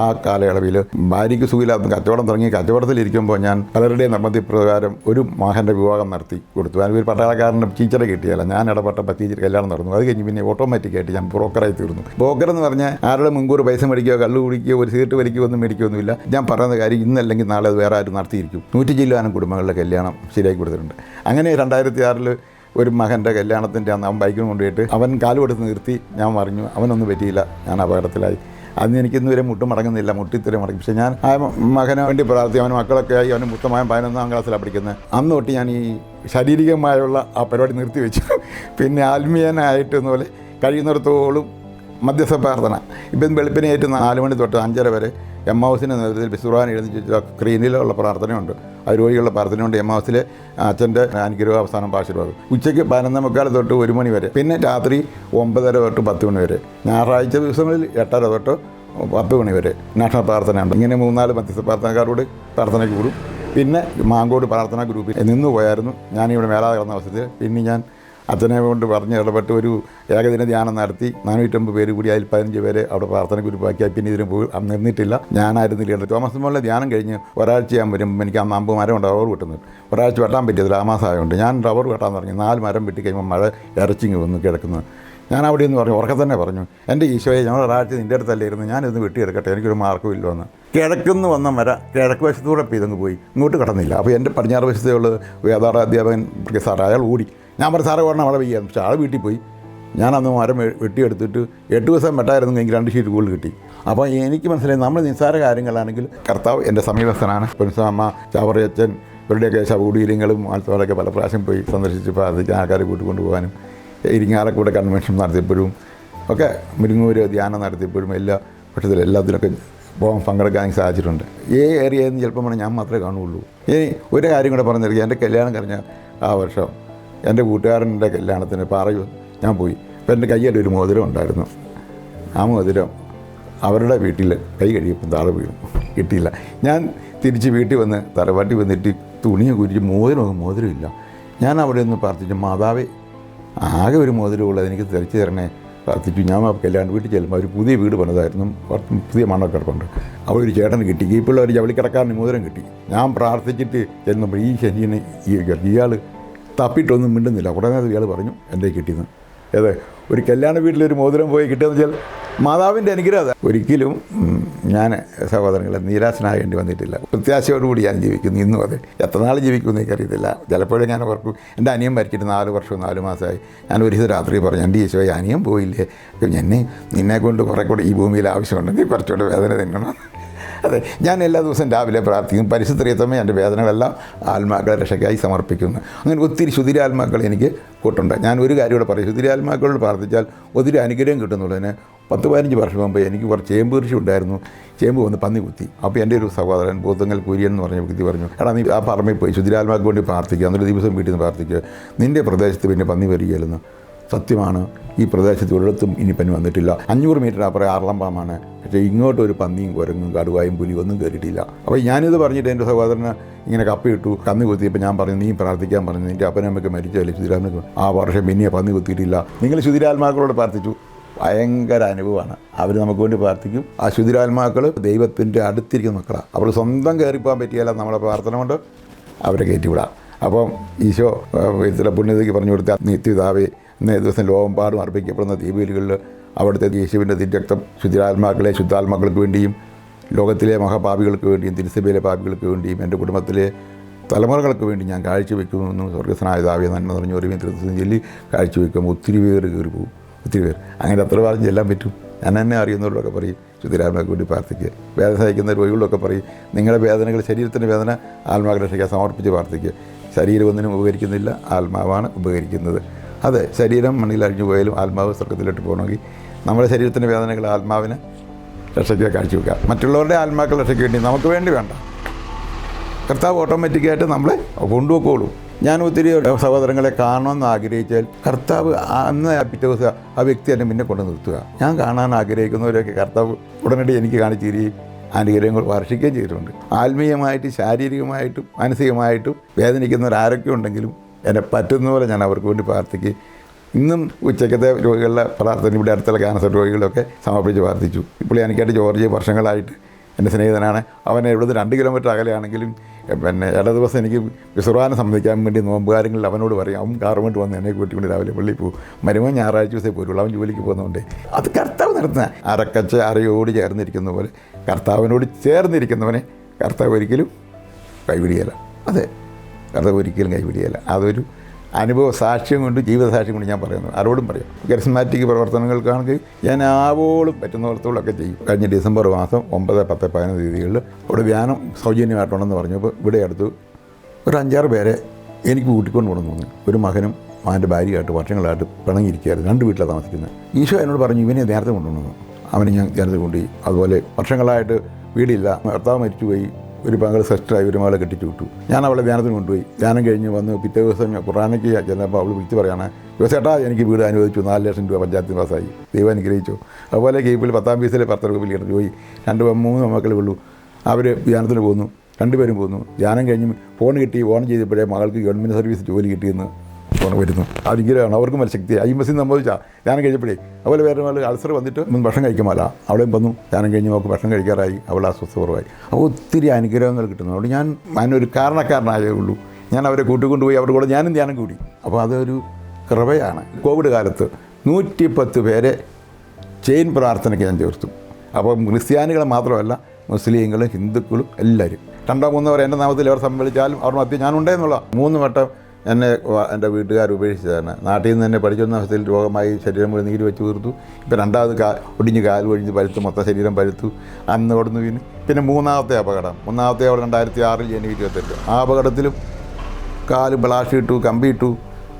ആ കാലയളവിൽ ഭാര്യയ്ക്ക് സുഖമില്ലാത്ത കച്ചവടം തുടങ്ങി കച്ചവടത്തിലിരിക്കുമ്പോൾ ഞാൻ പലരുടെയും നിർബന്ധപ്രകാരം ഒരു മകന്റെ വിവാഹം നടത്തി കൊടുത്തു. അതിന് ഒരു പട്ടാളക്കാരന്റെ ടീച്ചറെ കിട്ടിയല്ല ഞാൻ ഇടപെട്ടപ്പോൾ ടീച്ചർ കല്യാണം നടന്നു. അത് കഴിഞ്ഞ് പിന്നെ ഓട്ടോമാറ്റിക്കായിട്ട് ഞാൻ ബ്രോക്കറായി തീർന്നു. ബ്രോക്കർ എന്ന് പറഞ്ഞാൽ ആരുടെ മുൻകൂർ പൈസ മേടിക്കുകയോ കള്ളു കുടിക്കുകയോ ഒരു സീറ്റ് വലിക്കുകയോ ഒന്നും മേടിക്കുകയൊന്നുമില്ല. ഞാൻ പറയുന്ന കാര്യം ഇന്നല്ലെങ്കിൽ നാളെ അത് വേറെ ആരും നടത്തിയിരിക്കും. നൂറ്റി ജില്ലാനും കുടുംബങ്ങളുടെ കല്യാണം ശരിയാക്കി കൊടുത്തിട്ടുണ്ട്. അങ്ങനെ രണ്ടായിരത്തി ആറിൽ ഒരു മകന്റെ കല്യാണത്തിന്റെ അന്ന് അവൻ ബൈക്കിന് കൊണ്ടുപോയിട്ട് അവൻ കാലുകൊടുത്ത് നിർത്തി. ഞാൻ പറഞ്ഞു അവനൊന്നും പറ്റിയില്ല. ഞാൻ അപകടത്തിലായി. അന്ന് എനിക്ക് ഇന്നുവരെ മുട്ടും മടങ്ങുന്നില്ല. മുട്ടിത്തരം മടങ്ങി. പക്ഷേ ഞാൻ ആ മകനെ വേണ്ടി പ്രാർത്ഥി അവൻ മക്കളൊക്കെ ആയി. അവന് മുത്തമായ പതിനൊന്നാം ക്ലാസ്സിലാണ് പഠിക്കുന്നത്. അന്ന് തൊട്ട് ഞാൻ ഈ ശാരീരികമായുള്ള ആ പരിപാടി നിർത്തി വെച്ചു പിന്നെ ആത്മീയനായിട്ട് പോലെ കഴിയുന്നിടത്തോളം മധ്യസ്ഥ പ്രാർത്ഥന. ഇപ്പം വെളുപ്പിനെ ഏറ്റ് നാല് മണി തൊട്ട് അഞ്ചര വരെ എം ഹൗസിന്റെ നേതൃത്വത്തിൽ ബിസുറാൻ എഴുതി സ്ക്രീനിലുള്ള പ്രാർത്ഥനയുണ്ട്. രോഗികളുടെ പ്രാർത്ഥനയുണ്ട് എം ഹൗസിലെ അച്ഛന്റെ അനുഗ്രഹ അവസാനം പാശീർവാദം ഉച്ചയ്ക്ക് പതിനൊന്നേ മുക്കാൽ തൊട്ട് ഒരു മണി വരെ. പിന്നെ രാത്രി ഒമ്പതര തൊട്ട് പത്ത് മണി വരെ. ഞായറാഴ്ച ദിവസങ്ങളിൽ എട്ടര തൊട്ട് പത്ത് മണി വരെ നാഷണൽ പ്രാർത്ഥനയുണ്ട് ഇങ്ങനെ മൂന്നാൽ മധ്യസ്ഥ പ്രാർത്ഥനക്കാരോട് പ്രാർത്ഥനയ്ക്ക് കൂടും. പിന്നെ മാങ്കോട് പ്രാർത്ഥനാ ഗ്രൂപ്പിൽ നിന്ന് പോയായിരുന്നു. ഞാനിവിടെ മേലാതെ കിടന്ന അവസരത്തിൽ. പിന്നെ ഞാൻ അച്ഛനെ കൊണ്ട് പറഞ്ഞ് ഇടപെട്ട് ഒരു ഏകദിന ധ്യാനം നടത്തി നാനൂറ്റമ്പത് പേര് കൂടി അതിൽ പതിനഞ്ച് പേരെ അവിടെ പ്രാർത്ഥന ഗ്രൂപ്പാക്കി പിന്നെ ഇതിന് പോയി നിന്നിട്ടില്ല. ഞാനായിരുന്നു ലീഡർ തോമസ് മോളിലെ ധ്യാനം കഴിഞ്ഞ് ഒരാഴ്ചയാകും വരുമ്പോൾ എനിക്ക് ആ നമ്പ് മരം ഉണ്ട് റവർ വെട്ടുന്നത്. ഒരാഴ്ച വെട്ടാൻ പറ്റിയത് ആ മാസമായതുകൊണ്ട് ഞാൻ റവർ വെട്ടാൻ തുടങ്ങി. നാല് മരം വെട്ടി കഴിയുമ്പോൾ മഴ ഇറച്ചിങ് വന്ന് കിടക്കുന്നത് ഞാൻ അവിടെ നിന്ന് പറഞ്ഞു ഉറക്കെ തന്നെ പറഞ്ഞു. എന്റെ ഈശോയെ ഞങ്ങൾ ഒരാഴ്ച നിന്റെ അടുത്തല്ലേ ഇരുന്ന് ഞാനിന്ന് വെട്ടിയെടുക്കട്ടെ എനിക്കൊരു മാർക്കും ഇല്ലെന്ന് കിഴക്കുന്നു വന്ന മര കിഴക്ക് വശത്തൂടെ പെയ്തങ്ങ് പോയി. ഇങ്ങോട്ട് കടന്നില്ല. അപ്പോൾ എന്റെ പടിഞ്ഞാറ് വശത്തേ ഉള്ളത് വേദാറ അധ്യാപകൻ സാർ അയാൾ ഓടി. ഞാൻ പറഞ്ഞു സാറേ ഒരെണ്ണം അവിടെ വയ്യാണ് പക്ഷേ ആൾ വീട്ടിൽ പോയി. ഞാൻ അന്ന് മരം വെട്ടിയെടുത്തിട്ട് എട്ട് ദിവസം വെട്ടായിരുന്നു എനിക്ക് രണ്ട് ഷീറ്റ് കൂടുതൽ കിട്ടി. അപ്പോൾ എനിക്ക് മനസ്സിലായി നമ്മൾ നിസ്സാര കാര്യങ്ങളാണെങ്കിൽ കർത്താവ് എന്റെ സമീപസ്ഥനാണ്. പൊൻസാമ്മ ചാവറയച്ചൻ ഇവരുടെയൊക്കെ ശവകുടീരങ്ങളും ആൽത്തോലൊക്കെ പല പ്രാവശ്യം പോയി സന്ദർശിച്ച് പ്രാർത്ഥിക്കാൻ ആൾക്കാരെ കൂട്ടിക്കൊണ്ടു പോകാനും ഇരിങ്ങാലക്കൂടെ കൺവെൻഷൻ നടത്തിയപ്പോഴും ഒക്കെ മുരിങ്ങൂര് ധ്യാനം നടത്തിയപ്പോഴും എല്ലാ പക്ഷത്തിൽ എല്ലാത്തിലൊക്കെ പോകാൻ പങ്കെടുക്കാൻ സാധിച്ചിട്ടുണ്ട്. ഈ ഏരിയയിൽ നിന്ന് ചിലപ്പോൾ ഞാൻ മാത്രമേ കാണുകയുള്ളൂ. ഇനി ഒരു കാര്യം കൂടെ പറഞ്ഞിരിക്കുക എന്റെ കല്യാണം കഴിഞ്ഞ ആ വർഷം എന്റെ കൂട്ടുകാരന്റെ കല്യാണത്തിന് പറയൂ ഞാൻ പോയി. അപ്പോൾ എന്റെ കയ്യിൽ ഒരു മോതിരം ഉണ്ടായിരുന്നു. ആ മോതിരം അവരുടെ വീട്ടിൽ കൈ കഴിയപ്പം താഴെ വീണു. കിട്ടിയില്ല. ഞാൻ തിരിച്ച് വീട്ടിൽ വന്ന് തറവാട്ടി വന്നിട്ട് തുണിയെ കുരിച്ച് മോതിരം മോതിരമില്ല. ഞാൻ അവിടെ ഒന്ന് പ്രാർത്ഥിച്ചു മാതാവേ ആകെ ഒരു മോതിരമുള്ളൂ എനിക്ക് തിരിച്ചു തരണേ. പ്രാർത്ഥിച്ചു. ഞാൻ കല്യാണം വീട്ടിൽ ചെല്ലുമ്പോൾ ഒരു പുതിയ വീട് പണിതായിരുന്നു. പുതിയ മണ്ണൊക്കെ കിടപ്പുണ്ട്. അവിടെ ഒരു ചേട്ടന് കിട്ടി. ഈ പിള്ളേർ ജവളിക്കടക്കാരന് മോതിരം കിട്ടി. ഞാൻ പ്രാർത്ഥിച്ചിട്ട് ചെല്ലുമ്പോൾ ഈ ശനിയന് ഈ ഇയാൾ തപ്പിയിട്ടൊന്നും മിണ്ടുന്നില്ല. ഉടനെ അത് ഇയാൾ പറഞ്ഞു എന്റെ കിട്ടിയെന്ന്. അതെ ഒരു കല്യാണ വീട്ടിലൊരു മോതിരം പോയി കിട്ടിയെന്ന് വെച്ചാൽ മാതാവിന്റെ അനുഗ്രഹം ഒരിക്കലും ഞാൻ സഹോദരങ്ങളെ നിരാശനാകേണ്ടി വന്നിട്ടില്ല. പ്രത്യാശയോടുകൂടി ഞാൻ ജീവിക്കുന്നു ഇന്നും അതെ. എത്ര നാൾ ജീവിക്കുമെന്ന് എനിക്കറിയത്തില്ല. ചിലപ്പോഴും ഞാൻ ഓർക്കും എന്റെ അനിയൻ മരിച്ചിട്ട് നാല് വർഷവും നാല് മാസമായി. ഞാൻ ഒരു രാത്രി പറഞ്ഞു എന്റെ ഈശോയെ അനിയൻ പോയില്ലേ? എന്നെ നിന്നെ കൊണ്ട് കുറേ കൂടെ ഈ ഭൂമിയിൽ ആവശ്യമുണ്ടെങ്കിൽ കുറച്ചുകൂടെ വേദന തിന്നണം. അതെ ഞാൻ എല്ലാ ദിവസവും രാവിലെ പ്രാർത്ഥിക്കും. പരിശുദ്ധറിയത്തമ്മ എന്റെ വേദനകളെല്ലാം ആത്മാക്കളെ രക്ഷയ്ക്കായി സമർപ്പിക്കുന്നു. അങ്ങനെ ഒത്തിരി ശുതിരാത്മാക്കൾ എനിക്ക് കൂട്ടുണ്ട്. ഞാൻ ഒരു കാര്യം കൂടെ പറയും. ശുതിരാത്മാക്കളോട് പ്രാർത്ഥിച്ചാൽ ഒത്തിരി അനുഗ്രഹം കിട്ടുന്നുള്ളതിന് പത്ത് പതിനഞ്ച് വർഷം മുമ്പ് എനിക്ക് കുറച്ച് ചേമ്പ് കൃഷി ഉണ്ടായിരുന്നു. ചേമ്പ് വന്ന് പന്നി കുത്തി. അപ്പോൾ എന്റെ ഒരു സഹോദരൻ ഭൂതങ്ങൾ കുര്യൻ എന്ന് പറഞ്ഞ വ്യക്തി പറഞ്ഞു എടാ നീ ആ പറമ്പിൽ പോയി ശുതിരാത്മാക്ക് വേണ്ടി പ്രാർത്ഥിക്കുക. എന്നൊരു ദിവസം വീട്ടിൽ നിന്ന് പ്രാർത്ഥിക്കുക. നിന്റെ പ്രദേശത്ത് പിന്നെ പന്നി വരികയില്ലെന്ന്. സത്യമാണ്. ഈ പ്രദേശത്ത് ഒരിടത്തും ഇനി പനി വന്നിട്ടില്ല. അഞ്ഞൂറ് മീറ്റർ അപ്പുറം ആറളമ്പാമാണ്. പക്ഷേ ഇങ്ങോട്ട് ഒരു പന്നിയും കുരങ്ങും കടുവായും പുലിയും ഒന്നും കയറിയിട്ടില്ല അപ്പോൾ ഞാനിത് പറഞ്ഞിട്ട് എന്റെ സഹോദരന് ഇങ്ങനെ കപ്പിയിട്ടു കന്ന് കുത്തിയപ്പോൾ ഞാൻ പറഞ്ഞു നീ പ്രാർത്ഥിക്കാൻ പറഞ്ഞു. നിന്റെ അപ്പനമ്മയ്ക്ക് മരിച്ചല്ലേ ശുതിരാത്മക്ക് ആ വർഷം പിന്നെ പന്നി കുത്തിയിട്ടില്ല. നിങ്ങൾ ശുതിരാത്മാക്കളോട് പ്രാർത്ഥിച്ചു. ഭയങ്കര അനുഭവമാണ്. അവർ നമുക്ക് വേണ്ടി പ്രാർത്ഥിക്കും. ആ ശുതിരാത്മാക്കൾ ദൈവത്തിന്റെ അടുത്തിരിക്കുന്ന മക്കളാണ് അവർ സ്വന്തം കയറിപ്പോകാൻ പറ്റിയാല നമ്മളെ പ്രാർത്ഥന കൊണ്ട് അവരെ കയറ്റിവിടാം. അപ്പം ഈശോ ചില പുണ്യതയ്ക്ക് പറഞ്ഞു കൊടുത്ത നിത്യതാവേ ഇന്നേ ദിവസം ലോകമ്പാടും അർപ്പിക്കപ്പെടുന്ന ദീപീലുകളിൽ അവിടുത്തെ യേശുവിന്റെ തിരക്തം ശുദ്ധാത്മാക്കളെ ശുദ്ധാത്മാക്കൾക്ക് വേണ്ടിയും ലോകത്തിലെ മഹാപാപികൾക്ക് വേണ്ടിയും തിരുസഭയിലെ പാപികൾക്ക് വേണ്ടിയും എന്റെ കുടുംബത്തിലെ തലമുറകൾക്ക് വേണ്ടി ഞാൻ കാഴ്ചവെക്കുന്നു സ്വർഗസ്നായ ദാവ്യ നന്മ നിറഞ്ഞു ഒരു തിരുത്തും ചൊല്ലി കാഴ്ചവെക്കുമ്പോൾ ഒത്തിരി പേര് കയറി പോകും. ഒത്തിരി പേർ അങ്ങനെ അത്ര പറഞ്ഞ് ചെല്ലാൻ പറ്റും. ഞാൻ എന്നെ അറിയുന്നവരോടൊക്കെ പറയും ശുദ്ധിരാത്മാക്ക് വേണ്ടി പ്രാർത്ഥിക്കുക വേദന സഹിക്കുന്ന രോഗികളൊക്കെ പറയും. നിങ്ങളുടെ വേദനകൾ ശരീരത്തിന്റെ വേദന ആത്മാക്കളെ രക്ഷിക്കാൻ സമർപ്പിച്ച് പ്രാർത്ഥിക്കുക ശരീരം ഒന്നിനും ഉപകരിക്കുന്നില്ല ആത്മാവാണ് ഉപകരിക്കുന്നത്. അതെ ശരീരം മണ്ണിൽ അഴിഞ്ഞു പോയാലും ആത്മാവ് സ്വർഗത്തിലോട്ട് പോകണമെങ്കിൽ നമ്മുടെ ശരീരത്തിന്റെ വേദനകൾ ആത്മാവിന് രക്ഷയ്ക്ക് കാഴ്ചവെക്കുക മറ്റുള്ളവരുടെ ആത്മാക്കൾ രക്ഷയ്ക്ക് വേണ്ടി നമുക്ക് വേണ്ടി വേണ്ട. കർത്താവ് ഓട്ടോമാറ്റിക്കായിട്ട് നമ്മളെ കൊണ്ടുപോയിക്കോളും. ഞാൻ ഒത്തിരി സഹോദരങ്ങളെ കാണണമെന്ന് ആഗ്രഹിച്ചാൽ കർത്താവ് അന്ന് പിറ്റേ ദിവസം ആ വ്യക്തി എന്നെ പിന്നെ കൊണ്ടു നിർത്തുക. ഞാൻ കാണാൻ ആഗ്രഹിക്കുന്നവരൊക്കെ കർത്താവ് ഉടനടി എനിക്ക് കാണിച്ചു തരികയും അനുഗ്രഹങ്ങൾ വർഷിക്കുകയും ചെയ്തിട്ടുണ്ട്. ആത്മീയമായിട്ട് ശാരീരികമായിട്ടും മാനസികമായിട്ടും വേദനിക്കുന്നവരാരൊക്കെ ഉണ്ടെങ്കിലും എന്നെ പറ്റുന്ന പോലെ ഞാൻ അവർക്ക് വേണ്ടി പ്രാർത്ഥിക്കും ഇന്നും ഉച്ചക്കത്തെ രോഗികളുടെ പ്രാർത്ഥന ഇവിടെ അടുത്തുള്ള ക്യാൻസർ രോഗികളൊക്കെ സമർപ്പിച്ച് പ്രാർത്ഥിച്ചു. ഇപ്പോൾ എനിക്കായിട്ട് ജോർജ് വർഷങ്ങളായിട്ട് എന്റെ സ്നേഹിതനാണ്. അവൻ ഇവിടുന്ന് രണ്ട് കിലോമീറ്റർ അകലെയാണെങ്കിലും പിന്നെ ഇട ദിവസം എനിക്ക് വിസുറാനെ സംബന്ധിക്കാൻ വേണ്ടി നോമ്പ് കാര്യങ്ങളിൽ അവനോട് പറയും അവൻ കാറുമായിട്ട് വന്ന് എന്നെ കൂട്ടിക്കൊണ്ട് രാവിലെ പള്ളിയിൽ പോകും. മരുമോ ഞായറാഴ്ച ദിവസമേ പോരുള്ളൂ അവൻ ജോലിക്ക് പോകുന്നതുകൊണ്ട്. അത് കർത്താവ് നടത്തുന്ന അരക്കച്ച അരയോട് ചേർന്നിരിക്കുന്ന പോലെ കർത്താവിനോട് ചേർന്നിരിക്കുന്നവനെ കർത്താവ് ഒരിക്കലും കൈവിടിയല്ല അതെ. കർത്താവ് ഒരിക്കലും കൈപിടിയല്ല. അതൊരു അനുഭവ സാക്ഷ്യം കൊണ്ട് ജീവിത സാക്ഷ്യം കൊണ്ട് ഞാൻ പറയുന്നു ആരോടും പറയും. കരിസ്മാറ്റിക് പ്രവർത്തനങ്ങൾക്കാണെങ്കിൽ ഞാൻ ആവോളം പറ്റുന്നിടത്തോളമൊക്കെ ചെയ്യും. കഴിഞ്ഞ ഡിസംബർ മാസം ഒമ്പത് പത്ത് പതിനൊന്ന് തീയതികളിൽ ഇവിടെ വ്യാനം സൗജന്യമായിട്ടുണ്ടെന്ന് പറഞ്ഞപ്പോൾ ഇവിടെ അടുത്ത് ഒരു അഞ്ചാറ് പേരെ എനിക്ക് കൂട്ടിക്കൊണ്ട് പോകണം തോന്നി ഒരു മകനും അവന്റെ ഭാര്യയായിട്ട് വർഷങ്ങളായിട്ട് പിണങ്ങിയിരിക്കുകയായിരുന്നു. രണ്ട് വീട്ടിലാണ് താമസിക്കുന്നത്. ഈശോ എന്നോട് പറഞ്ഞു ഇവനെ നേരത്തെ കൊണ്ടുവന്നു. അവനെ ഞാൻ നേരത്തെ കൊണ്ടുപോയി. അതുപോലെ വർഷങ്ങളായിട്ട് വീടില്ല. ഭർത്താവ് മരിച്ചുപോയി. ഒരു പങ്കൾ സെസ്റ്ററായി ഒരു മകളെ കെട്ടിച്ചു വിട്ടു. ഞാൻ അവളെ ധ്യാനത്തിന് കൊണ്ടുപോയി. ധ്യാനം കഴിഞ്ഞ് വന്ന് പിറ്റേ ദിവസം ഖുറാനയ്ക്ക് ചെന്നപ്പോൾ അവൾ വിളിച്ച് പറയാണ് ദിവസേട്ടാ എനിക്ക് വീട് അനുവദിച്ചു നാല് ലക്ഷം രൂപ പഞ്ചായത്ത് പാസ്സായി ദൈവം അനുഗ്രഹിച്ചു. അതുപോലെ കീപ്പിൽ പത്താം പീസിലെ പത്ത് രൂപ വലിയ പോയി. രണ്ട് മൂന്ന് മക്കളെ ഉള്ളൂ. അവർ ധ്യാനത്തിന് പോകുന്നു രണ്ടുപേരും പോകുന്നു ധ്യാനം കഴിഞ്ഞ് ഫോൺ കിട്ടി ഫോൺ ചെയ്തപ്പോഴേ മകൾക്ക് ഗവൺമെന്റ് സർവീസ് ജോലി കിട്ടിയെന്ന് വരുന്നു. അനുഗ്രഹമാണ് അവർക്കും വലിയ ശക്തി. അയ്യമ്പസി സംബന്ധിച്ചാൽ ധ്യാനം കഴിഞ്ഞപ്പോഴേ അതുപോലെ വേറെ ആൾ അൾസർ വന്നിട്ട് ഭക്ഷണം കഴിക്കുമല്ല അവളെയും വന്നു. ധ്യാനം കഴിഞ്ഞ് നോക്ക് ഭക്ഷണം കഴിക്കാറായി. അവൾ അസ്വസ്ഥപൂർവമായി അപ്പോൾ ഒത്തിരി അനുഗ്രഹങ്ങൾ കിട്ടുന്നു. അതുകൊണ്ട് ഞാൻ അതിനൊരു കാരണക്കാരനായേ ഉള്ളൂ. ഞാൻ അവരെ കൂട്ടിക്കൊണ്ടുപോയി അവരുടെ കൂടെ ഞാനും ധ്യാനം കൂടി. അപ്പോൾ അതൊരു കൃപയാണ്. കോവിഡ് കാലത്ത് നൂറ്റിപ്പത്ത് പേരെ ചെയിൻ പ്രാർത്ഥനയ്ക്ക് ഞാൻ ചേർത്തു. അപ്പം ക്രിസ്ത്യാനികളെ മാത്രമല്ല മുസ്ലിങ്ങളും ഹിന്ദുക്കളും എല്ലാവരും. രണ്ടോ മൂന്നോ പേർ എന്റെ നാമത്തിൽ അവർ സംബന്ധിച്ചാലും അവർ മധ്യ ഞാനുണ്ടെന്നുള്ള മൂന്ന് വട്ടം എന്നെ എന്റെ വീട്ടുകാർ ഉപേക്ഷിച്ചതാണ്. നാട്ടിൽ നിന്ന് എന്നെ പഠിച്ചിരുന്ന അവസ്ഥയിൽ രോഗമായി ശരീരം മുഴുവൻ നീര് വെച്ച് തീർത്തു ഇപ്പം രണ്ടാമത് കാ ഒടിഞ്ഞ് കാൽ ഒഴിഞ്ഞ് പഴുത്തു മൊത്തം ശരീരം പഴുത്തു അന്ന് ഓടുന്നു വീണ്. പിന്നെ മൂന്നാമത്തെ അപകടം. മൂന്നാമത്തെ അവിടെ രണ്ടായിരത്തി ആറിൽ ജനുവരി ഇരുപത്തെട്ട്. ആ അപകടത്തിലും കാൽ ബ്ലാഷ് ഇട്ടു കമ്പി ഇട്ടു.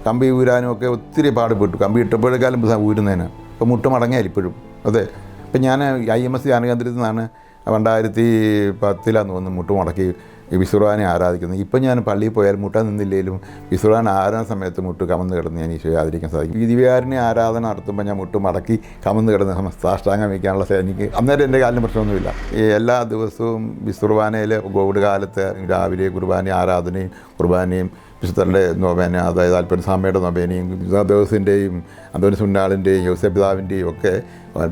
കമ്പി ഊരാനും ഒക്കെ ഒത്തിരി പാടുപെട്ടു. കമ്പി ഇട്ടപ്പോഴേക്കാലും ഊരുന്നതിന്. ഇപ്പോൾ മുട്ട് മടങ്ങിയാൽ ഇപ്പോഴും. അതെ. ഇപ്പം ഞാൻ ഐ എം എസ് ധ്യാനകേന്ദ്രത്തിൽ നിന്നാണ് രണ്ടായിരത്തി പത്തിലാന്ന് തോന്നുന്നു മുട്ട് മടക്കി. വിസുറാനെ ആരാധിക്കുന്നത് ഇപ്പം ഞാൻ പള്ളിയിൽ പോയാൽ മുട്ടാൻ നിന്നില്ലെങ്കിലും വിസുറാൻ ആരാധന സമയത്ത് മുട്ട് കമന്ന് കിടന്ന് ഞാൻ ഈശോയെ ആദരിക്കാൻ സാധിക്കും. ഈ ദിവ്യാരനെ ആരാധന നടത്തുമ്പോൾ ഞാൻ മുട്ട് മടക്കി കമന്ന് കിടന്ന് സാഷ്ടാംഗം വയ്ക്കാനുള്ള സേനയ്ക്ക് അന്നേരം എന്റെ കാലിന് പ്രശ്നമൊന്നുമില്ല. എല്ലാ ദിവസവും വിസുർബാനയിൽ കോവിഡ് കാലത്ത് രാവിലെ കുർബാന ആരാധനയും കുർബാനയും വിശുദ്ധരുടെ നോവേന അതായത് അൽപ്പനസ്വാമിയുടെ നോവേനയും ദേവസിന്റെയും അന്തോണി സുന്നാളിന്റെയും യോസഫ് പിതാവിന്റെയും ഒക്കെ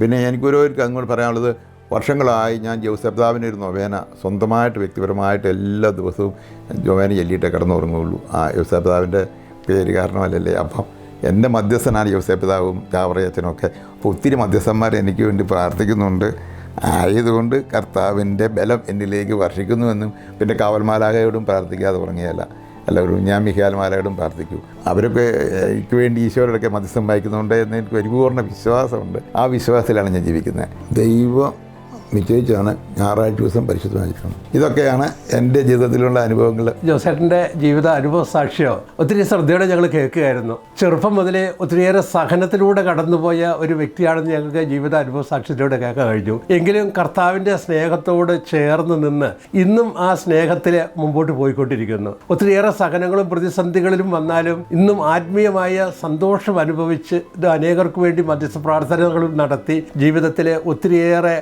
പിന്നെ എനിക്കൊരു അങ്ങോട്ട് പറയാനുള്ളത് വർഷങ്ങളായി ഞാൻ ജോസഫ്താവിന്റെ ഒരു നൊവേന സ്വന്തമായിട്ട് വ്യക്തിപരമായിട്ട് എല്ലാ ദിവസവും നൊവേന ചൊല്ലിയിട്ടേ കിടന്നുറങ്ങുകയുള്ളൂ. ആ യോസഫ്താവിന്റെ പേര് കാരണമല്ലല്ലേ? അപ്പം എന്റെ മധ്യസ്ഥനാണ് യോസഫ്താവും ചാവറയച്ചനും ഒക്കെ അപ്പോൾ ഒത്തിരി മധ്യസ്ഥന്മാർ എനിക്ക് വേണ്ടി പ്രാർത്ഥിക്കുന്നുണ്ട്. ആയതുകൊണ്ട് കർത്താവിന്റെ ബലം എന്നിലേക്ക് വർഷിക്കുന്നുവെന്നും പിന്നെ കാവൽമാലാകയോടും പ്രാർത്ഥിക്കാതെ തുടങ്ങിയല്ല എല്ലാവരും ഞാൻ മിഹാൽമാരോടും പ്രാർത്ഥിക്കും. അവരൊക്കെ എനിക്ക് വേണ്ടി ഈശോയോടൊക്കെ മധ്യസ്ഥം വായിക്കുന്നുണ്ട് എന്ന് എനിക്ക് പരിപൂർണ വിശ്വാസമുണ്ട്. ആ വിശ്വാസത്തിലാണ് ഞാൻ ജീവിക്കുന്നത്. ദൈവം നിശ്ചയിച്ചാണ് ഞായറാഴ്ച ദിവസം പരിശുദ്ധമായിരിക്കണം ഇതൊക്കെയാണ് എന്റെ ജീവിതത്തിലുള്ള അനുഭവങ്ങൾ. ജോസേട്ടന്റെ ജീവിത അനുഭവ സാക്ഷ്യം? ഒത്തിരി ശ്രദ്ധയോടെ ഞങ്ങൾ കേൾക്കുകയായിരുന്നു. ചെറുപ്പം മുതലേ ഒത്തിരിയേറെ സഹനത്തിലൂടെ കടന്നുപോയ ഒരു വ്യക്തിയാണെന്ന് ഞങ്ങൾക്ക് ജീവിത അനുഭവ സാക്ഷ്യത്തിലൂടെ കേൾക്കാൻ കഴിഞ്ഞു. എങ്കിലും കർത്താവിന്റെ സ്നേഹത്തോട് ചേർന്ന് നിന്ന് ഇന്നും ആ സ്നേഹത്തിൽ മുമ്പോട്ട് പോയിക്കൊണ്ടിരിക്കുന്നു. ഒത്തിരിയേറെ സഹനങ്ങളും പ്രതിസന്ധികളിലും വന്നാലും ഇന്നും ആത്മീയമായ സന്തോഷം അനുഭവിച്ച് ഇത് അനേകർക്ക് വേണ്ടി മധ്യസ്ഥ പ്രാർത്ഥനകളും നടത്തി ജീവിതത്തിലെ ഒത്തിരിയേറെ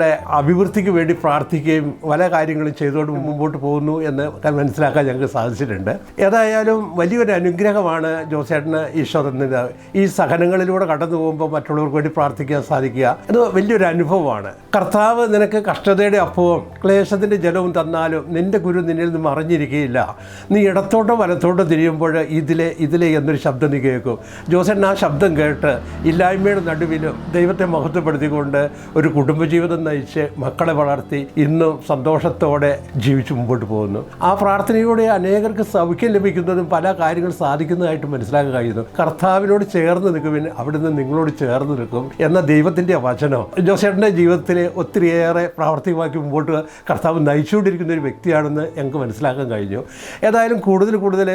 വ്യക്തികളുടെ അഭിവൃദ്ധിക്ക് വേണ്ടി പ്രാർത്ഥിക്കുകയും പല കാര്യങ്ങളും ചെയ്തുകൊണ്ട് മുമ്പോട്ട് പോകുന്നു എന്ന് മനസ്സിലാക്കാൻ ഞങ്ങൾക്ക് സാധിച്ചിട്ടുണ്ട്. ഏതായാലും വലിയൊരു അനുഗ്രഹമാണ് ജോസേട്ടന് ഈശോ തന്നത് ഈ സഹനങ്ങളിലൂടെ കടന്നു പോകുമ്പോൾ മറ്റുള്ളവർക്ക് വേണ്ടി പ്രാർത്ഥിക്കാൻ സാധിക്കുക. അത് വലിയൊരു അനുഭവമാണ്. കർത്താവ് നിനക്ക് കഷ്ടതയുടെ അപ്പവും ക്ലേശത്തിന്റെ ജലവും തന്നാലും നിന്റെ ഗുരു നിന്നിൽ നിന്നും മറിഞ്ഞിരിക്കുകയില്ല നീ ഇടത്തോട്ടോ വലത്തോട്ടോ തിരിയുമ്പോൾ ഇതിലെ ഇതിലെ എന്നൊരു ശബ്ദം നീ കേൾക്കും. ജോസേട്ടൻ ആ ശബ്ദം കേട്ട് ഇല്ലായ്മയുടെ നടുവിലും ദൈവത്തെ മഹത്വപ്പെടുത്തിക്കൊണ്ട് ഒരു കുടുംബജീവിതം നയിച്ച് മക്കളെ വളർത്തി ഇന്നും സന്തോഷത്തോടെ ജീവിച്ച് മുമ്പോട്ട് പോകുന്നു. ആ പ്രാർത്ഥനയോടെ അനേകർക്ക് സൗഖ്യം ലഭിക്കുന്നതും പല കാര്യങ്ങൾ സാധിക്കുന്നതായിട്ട് മനസ്സിലാക്കാൻ കഴിയുന്നു. കർത്താവിനോട് ചേർന്ന് നിൽക്കുവിൻ അവിടുന്ന് നിങ്ങളോട് ചേർന്ന് നിൽക്കും എന്ന ദൈവത്തിന്റെ വചനം. ജോസേട്ടന്റെ ജീവിതത്തിൽ ഒത്തിരിയേറെ പ്രാവർത്തികമാക്കി മുമ്പോട്ട് കർത്താവ് നയിച്ചുകൊണ്ടിരിക്കുന്ന ഒരു വ്യക്തിയാണെന്ന് ഞങ്ങൾക്ക് മനസ്സിലാക്കാൻ കഴിഞ്ഞു. ഏതായാലും കൂടുതൽ കൂടുതൽ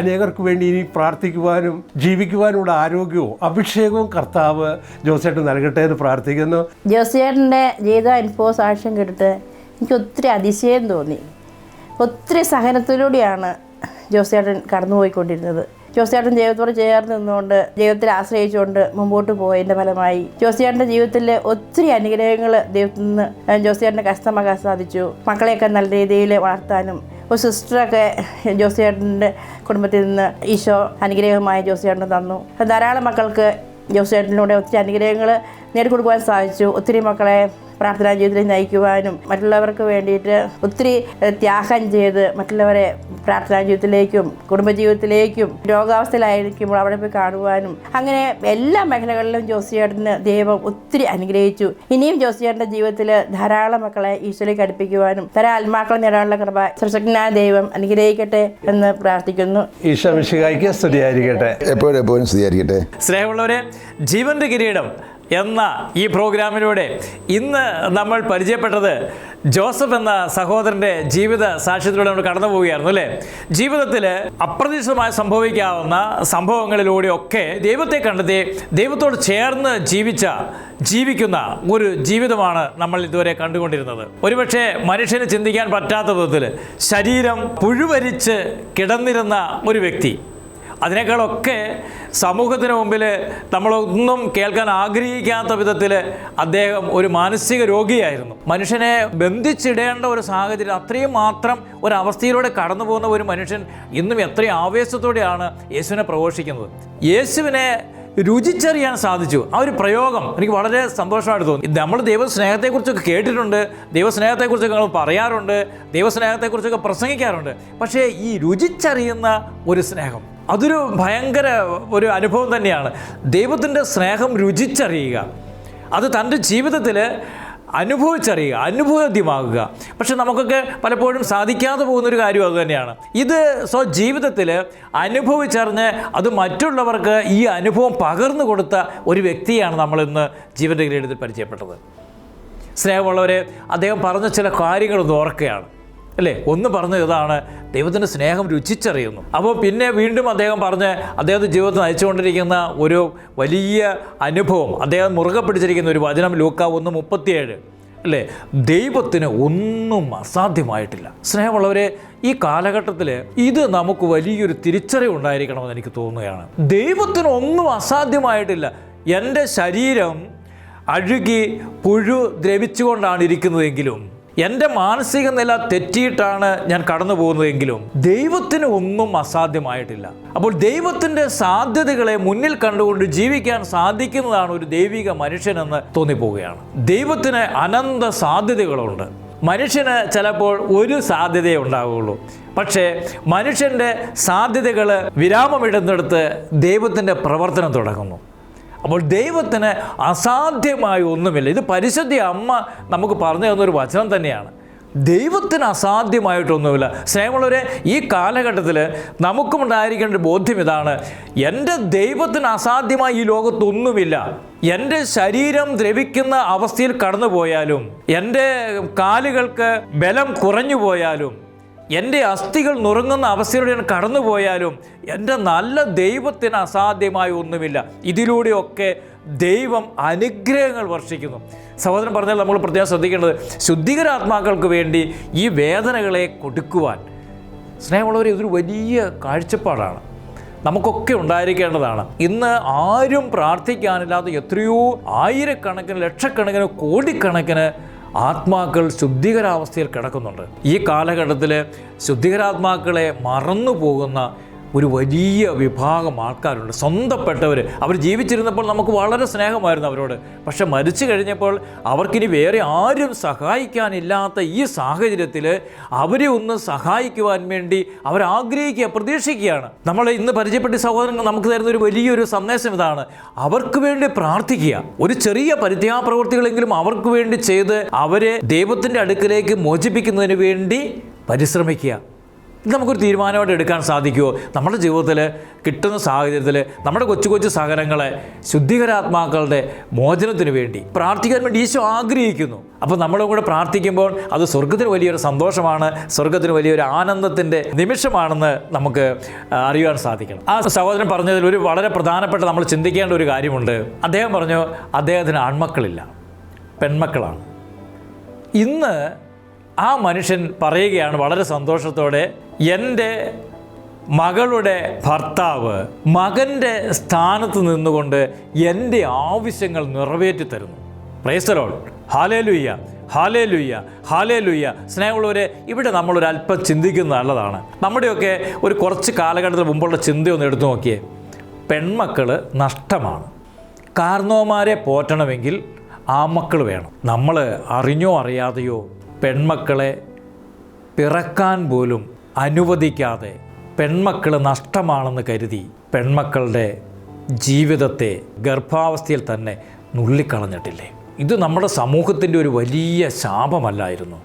അനേകർക്ക് വേണ്ടി ഇനി പ്രാർത്ഥിക്കുവാനും ജീവിക്കുവാനുള്ള ആരോഗ്യവും അഭിഷേകവും കർത്താവ് ജോസേട്ടൻ നൽകട്ടെ എന്ന് പ്രാർത്ഥിക്കുന്നു. ജോസിയേട്ടന്റെ ജീവിത അനുഭവ സാക്ഷ്യം കേട്ടിട്ട് എനിക്ക് ഒത്തിരി അതിശയം തോന്നി. ഒത്തിരി സഹനത്തിലൂടെയാണ് ജോസേട്ടൻ കടന്നുപോയിക്കൊണ്ടിരുന്നത്. ജോസേട്ടൻ ദൈവത്തോട് ചേർന്ന് നിന്നുകൊണ്ട് ദൈവത്തിൽ ആശ്രയിച്ചുകൊണ്ട് മുമ്പോട്ട് പോയതിന്റെ ഫലമായി ജോസിയാട്ടന്റെ ജീവിതത്തിൽ ഒത്തിരി അനുഗ്രഹങ്ങൾ ദൈവത്തിൽ നിന്ന് ജോസിയാട്ടന്റെ കഷ്ടമാക്കാൻ സാധിച്ചു. മക്കളെയൊക്കെ നല്ല രീതിയിൽ വളർത്താനും ഒരു സിസ്റ്ററൊക്കെ ജോസിയാട്ടന്റെ കുടുംബത്തിൽ നിന്ന് ഈശോ അനുഗ്രഹമായി ജോസിയേട്ടന് തന്നു. ധാരാളം മക്കൾക്ക് ജോസിയാട്ടനിലൂടെ ഒത്തിരി അനുഗ്രഹങ്ങൾ നേടിക്കൊടുക്കുവാൻ സാധിച്ചു. ഒത്തിരി മക്കളെ പ്രാർത്ഥനാ ജീവിതത്തിൽ നയിക്കുവാനും മറ്റുള്ളവർക്ക് വേണ്ടിയിട്ട് ഒത്തിരി ത്യാഗം ചെയ്ത് മറ്റുള്ളവരെ പ്രാർത്ഥനാ ജീവിതത്തിലേക്കും കുടുംബജീവിതത്തിലേക്കും രോഗാവസ്ഥയിലായിരിക്കുമ്പോൾ അവിടെ പോയി കാണുവാനും അങ്ങനെ എല്ലാ മേഖലകളിലും ജോസിയേട്ടന് ദൈവം ഒത്തിരി അനുഗ്രഹിച്ചു. ഇനിയും ജോസിയേട്ടന്റെ ജീവിതത്തിൽ ധാരാളം മക്കളെ ഈശ്വരയ്ക്ക് അടുപ്പിക്കുവാനും തര ആത്മാക്കളെ നേടാനുള്ള കൃപ സർശക്തനായ ദൈവം അനുഗ്രഹിക്കട്ടെ എന്ന് പ്രാർത്ഥിക്കുന്നു. ഈശ്വര സ്തുതിയായിരിക്കട്ടെ. എപ്പോഴും എപ്പോഴും സ്തുതിയായിരിക്കട്ടെ. സ്നേഹമുള്ളവരെ ജീവന്റെ കിരീടം എന്ന ഈ പ്രോഗ്രാമിലൂടെ ഇന്ന് നമ്മൾ പരിചയപ്പെട്ടത് ജോസഫ് എന്ന സഹോദരന്റെ ജീവിത സാക്ഷ്യത്തിലൂടെ നമ്മൾ കടന്നു പോവുകയായിരുന്നു അല്ലേ? ജീവിതത്തിൽ അപ്രതീക്ഷിതമായി സംഭവിക്കാവുന്ന സംഭവങ്ങളിലൂടെയൊക്കെ ദൈവത്തെ കണ്ടെത്തി ദൈവത്തോട് ചേർന്ന് ജീവിച്ച ജീവിക്കുന്ന ഒരു ജീവിതമാണ് നമ്മൾ ഇതുവരെ കണ്ടുകൊണ്ടിരുന്നത്. ഒരുപക്ഷെ മനുഷ്യന് ചിന്തിക്കാൻ പറ്റാത്ത വിധത്തിൽ ശരീരം പുഴുവരിച്ച് കിടന്നിരുന്ന ഒരു വ്യക്തി അതിനേക്കാളൊക്കെ സമൂഹത്തിന് മുമ്പിൽ നമ്മളൊന്നും കേൾക്കാൻ ആഗ്രഹിക്കാത്ത വിധത്തിൽ അദ്ദേഹം ഒരു മാനസിക രോഗിയായിരുന്നു. മനുഷ്യനെ ബന്ധിച്ചിടേണ്ട ഒരു സാഹചര്യം അത്രയും മാത്രം ഒരവസ്ഥയിലൂടെ കടന്നു പോകുന്ന ഒരു മനുഷ്യൻ ഇന്നും എത്രയും ആവേശത്തോടെയാണ് യേശുവിനെ പ്രഘോഷിക്കുന്നത്. യേശുവിനെ രുചിച്ചറിയാൻ സാധിച്ചു. ആ ഒരു പ്രയോഗം എനിക്ക് വളരെ സന്തോഷമായിട്ട് തോന്നി. നമ്മൾ ദൈവസ്നേഹത്തെക്കുറിച്ചൊക്കെ കേട്ടിട്ടുണ്ട് ദൈവസ്നേഹത്തെക്കുറിച്ചൊക്കെ നമ്മൾ പറയാറുണ്ട് ദൈവസ്നേഹത്തെക്കുറിച്ചൊക്കെ പ്രസംഗിക്കാറുണ്ട്. പക്ഷേ ഈ രുചിച്ചറിയുന്ന ഒരു സ്നേഹം അതൊരു ഭയങ്കര ഒരു അനുഭവം തന്നെയാണ്. ദൈവത്തിന്റെ സ്നേഹം രുചിച്ചറിയുക. അത് തന്റെ ജീവിതത്തിൽ അനുഭവിച്ചറിയുക അനുഭവദ്യമാകുക പക്ഷെ നമുക്കൊക്കെ പലപ്പോഴും സാധിക്കാതെ പോകുന്നൊരു കാര്യം അതുതന്നെയാണ് ഇത് സ്വ ജീവിതത്തിൽ അനുഭവിച്ചറിഞ്ഞ് അത് മറ്റുള്ളവർക്ക് ഈ അനുഭവം പകർന്നു കൊടുത്ത ഒരു വ്യക്തിയാണ് നമ്മളിന്ന് ജീവന്റെ കിരീടത്തിൽ പരിചയപ്പെട്ടത്. സ്നേഹമുള്ളവരെ അദ്ദേഹം പറഞ്ഞ ചില കാര്യങ്ങളൊന്ന് ഓർക്കുകയാണ്. അല്ലേ? ഒന്ന് പറഞ്ഞത് ഇതാണ്. ദൈവത്തിന്റെ സ്നേഹം രുചിച്ചറിയുന്നു. അപ്പോൾ പിന്നെ വീണ്ടും അദ്ദേഹം പറഞ്ഞ് അദ്ദേഹത്തെ ജീവിതത്തിൽ നയിച്ചുകൊണ്ടിരിക്കുന്ന ഒരു വലിയ അനുഭവം അദ്ദേഹം മുറുകെ പിടിച്ചിരിക്കുന്ന ഒരു വചനം ലൂക്ക ഒന്ന് മുപ്പത്തിയേഴ്. അല്ലേ? ദൈവത്തിന് ഒന്നും അസാധ്യമായിട്ടില്ല. സ്നേഹമുള്ളവരെ ഈ കാലഘട്ടത്തിൽ ഇത് നമുക്ക് വലിയൊരു തിരിച്ചറിവ് ഉണ്ടായിരിക്കണമെന്ന് എനിക്ക് തോന്നുകയാണ്. ദൈവത്തിന് ഒന്നും അസാധ്യമായിട്ടില്ല. എന്റെ ശരീരം അഴുകി പുഴു ദ്രവിച്ചുകൊണ്ടാണ് ഇരിക്കുന്നതെങ്കിലും എന്റെ മാനസിക നില തെറ്റിയിട്ടാണ് ഞാൻ കടന്നു പോകുന്നതെങ്കിലും ദൈവത്തിന് ഒന്നും അസാധ്യമായിട്ടില്ല. അപ്പോൾ ദൈവത്തിന്റെ സാധ്യതകളെ മുന്നിൽ കണ്ടുകൊണ്ട് ജീവിക്കാൻ സാധിക്കുന്നതാണ് ഒരു ദൈവിക മനുഷ്യനെന്ന് തോന്നിപ്പോവുകയാണ്. ദൈവത്തിന് അനന്ത സാധ്യതകളുണ്ട്. മനുഷ്യന് ചിലപ്പോൾ ഒരു സാധ്യതയേ ഉണ്ടാവുകയുള്ളൂ. പക്ഷേ മനുഷ്യന്റെ സാധ്യതകൾ വിരാമമിടുന്നിടത്ത് ദൈവത്തിന്റെ പ്രവർത്തനം തുടങ്ങുന്നു. അപ്പോൾ ദൈവത്തിന് അസാധ്യമായ ഒന്നുമില്ല. ഇത് പരിശുദ്ധ അമ്മ നമുക്ക് പറഞ്ഞു തന്നൊരു വചനം തന്നെയാണ്. ദൈവത്തിന് അസാധ്യമായിട്ടൊന്നുമില്ല. സ്നേഹമുള്ളവരെ ഈ കാലഘട്ടത്തിൽ നമുക്കുമുണ്ടായിരിക്കേണ്ട ഒരു ബോധ്യം ഇതാണ്. എന്റെ ദൈവത്തിന് അസാധ്യമായി ഈ ലോകത്തൊന്നുമില്ല. എന്റെ ശരീരം ദ്രവിക്കുന്ന അവസ്ഥയിൽ കടന്നു പോയാലും എന്റെ കാലുകൾക്ക് ബലം കുറഞ്ഞു പോയാലും എന്റെ അസ്ഥികൾ നുറുങ്ങുന്ന അവസ്ഥയിലൂടെ ഞാൻ കടന്നുപോയാലും എന്റെ നല്ല ദൈവത്തിന് അസാധ്യമായ ഒന്നുമില്ല. ഇതിലൂടെയൊക്കെ ദൈവം അനുഗ്രഹങ്ങൾ വർഷിക്കുന്നു. സഹോദരൻ പറഞ്ഞാൽ നമ്മൾ പ്രത്യേകം ശ്രദ്ധിക്കേണ്ടത് ശുദ്ധികരാത്മാക്കൾക്ക് വേണ്ടി ഈ വേദനകളെ കൊടുക്കുവാൻ സ്നേഹമുള്ളവർ ഇതൊരു വലിയ കാഴ്ചപ്പാടാണ്. നമുക്കൊക്കെ ഉണ്ടായിരിക്കേണ്ടതാണ്. ഇന്ന് ആരും പ്രാർത്ഥിക്കാനില്ലാതെ എത്രയോ ആയിരക്കണക്കിന് ലക്ഷക്കണക്കിന് കോടിക്കണക്കിന് ആത്മാക്കൾ ശുദ്ധികരാവസ്ഥയിൽ കിടക്കുന്നുണ്ട്. ഈ കാലഘട്ടത്തിൽ ശുദ്ധികരാത്മാക്കളെ മറന്നു പോകുന്ന ഒരു വലിയ വിഭാഗം ആൾക്കാരുണ്ട്. സ്വന്തപ്പെട്ടവർ അവർ ജീവിച്ചിരുന്നപ്പോൾ നമുക്ക് വളരെ സ്നേഹമായിരുന്നു അവരോട്. പക്ഷെ മരിച്ചു കഴിഞ്ഞപ്പോൾ അവർക്കിനി വേറെ ആരും സഹായിക്കാനില്ലാത്ത ഈ സാഹചര്യത്തിൽ അവരെ ഒന്ന് സഹായിക്കുവാൻ വേണ്ടി അവർ ആഗ്രഹിക്കുക പ്രതീക്ഷിക്കുകയാണ്. നമ്മൾ ഇന്ന് പരിചയപ്പെട്ട സഹോദരങ്ങൾ നമുക്ക് തരുന്ന ഒരു വലിയൊരു സന്ദേശം ഇതാണ്. അവർക്ക് വേണ്ടി പ്രാർത്ഥിക്കുക. ഒരു ചെറിയ പരിത്യാപ്രവൃത്തികളെങ്കിലും അവർക്ക് വേണ്ടി ചെയ്ത് അവരെ ദൈവത്തിന്റെ അടുക്കിലേക്ക് മോചിപ്പിക്കുന്നതിന് വേണ്ടി പരിശ്രമിക്കുക. നമുക്കൊരു തീരുമാനമായിട്ട് എടുക്കാൻ സാധിക്കുമോ നമ്മുടെ ജീവിതത്തിൽ കിട്ടുന്ന സാഹചര്യത്തിൽ നമ്മുടെ കൊച്ചു കൊച്ചു സഹനങ്ങളെ ശുദ്ധികരാത്മാക്കളുടെ മോചനത്തിന് വേണ്ടി പ്രാർത്ഥിക്കാൻ വേണ്ടി ഈശോ ആഗ്രഹിക്കുന്നു. അപ്പോൾ നമ്മളും കൂടെ പ്രാർത്ഥിക്കുമ്പോൾ അത് സ്വർഗത്തിന് വലിയൊരു സന്തോഷമാണ് സ്വർഗത്തിന് വലിയൊരു ആനന്ദത്തിന്റെ നിമിഷമാണെന്ന് നമുക്ക് അറിയുവാൻ സാധിക്കണം. ആ സഹോദരൻ പറഞ്ഞതിൽ ഒരു വളരെ പ്രധാനപ്പെട്ട നമ്മൾ ചിന്തിക്കേണ്ട ഒരു കാര്യമുണ്ട്. അദ്ദേഹം പറഞ്ഞു അദ്ദേഹത്തിന് ആൺമക്കളില്ല പെൺമക്കളാണ്. ഇന്ന് ആ മനുഷ്യൻ പറയുകയാണ് വളരെ സന്തോഷത്തോടെ എന്റെ മകളുടെ ഭർത്താവ് മകന്റെ സ്ഥാനത്ത് നിന്നുകൊണ്ട് എന്റെ ആവശ്യങ്ങൾ നിറവേറ്റി തരുന്നു. പ്രൈസലോൾ ഹാലേ ലുയ്യ ഹാലേ ലുയ്യ ഹാലേ ലുയ്യ സ്നേഹമുള്ളവരെ ഇവിടെ നമ്മളൊരു അല്പം ചിന്തിക്കുന്നത് നല്ലതാണ്. നമ്മുടെയൊക്കെ ഒരു കുറച്ച് കാലഘട്ടത്തിന് മുമ്പുള്ള ചിന്തയൊന്ന് എടുത്തു നോക്കിയേ. പെൺമക്കൾ നഷ്ടമാണ്. കാർന്നോമാരെ പോറ്റണമെങ്കിൽ ആമക്കൾ വേണം. നമ്മൾ അറിഞ്ഞോ അറിയാതെയോ പെൺമക്കളെ പിറക്കാൻ പോലും അനുവദിക്കാതെ പെൺമക്കൾ നഷ്ടമാണെന്ന് കരുതി പെൺമക്കളുടെ ജീവിതത്തെ ഗർഭാവസ്ഥയിൽ തന്നെ നുള്ളിക്കളഞ്ഞിട്ടില്ലേ? ഇത് നമ്മുടെ സമൂഹത്തിന്റെ ഒരു വലിയ ശാപമല്ലായിരുന്നു.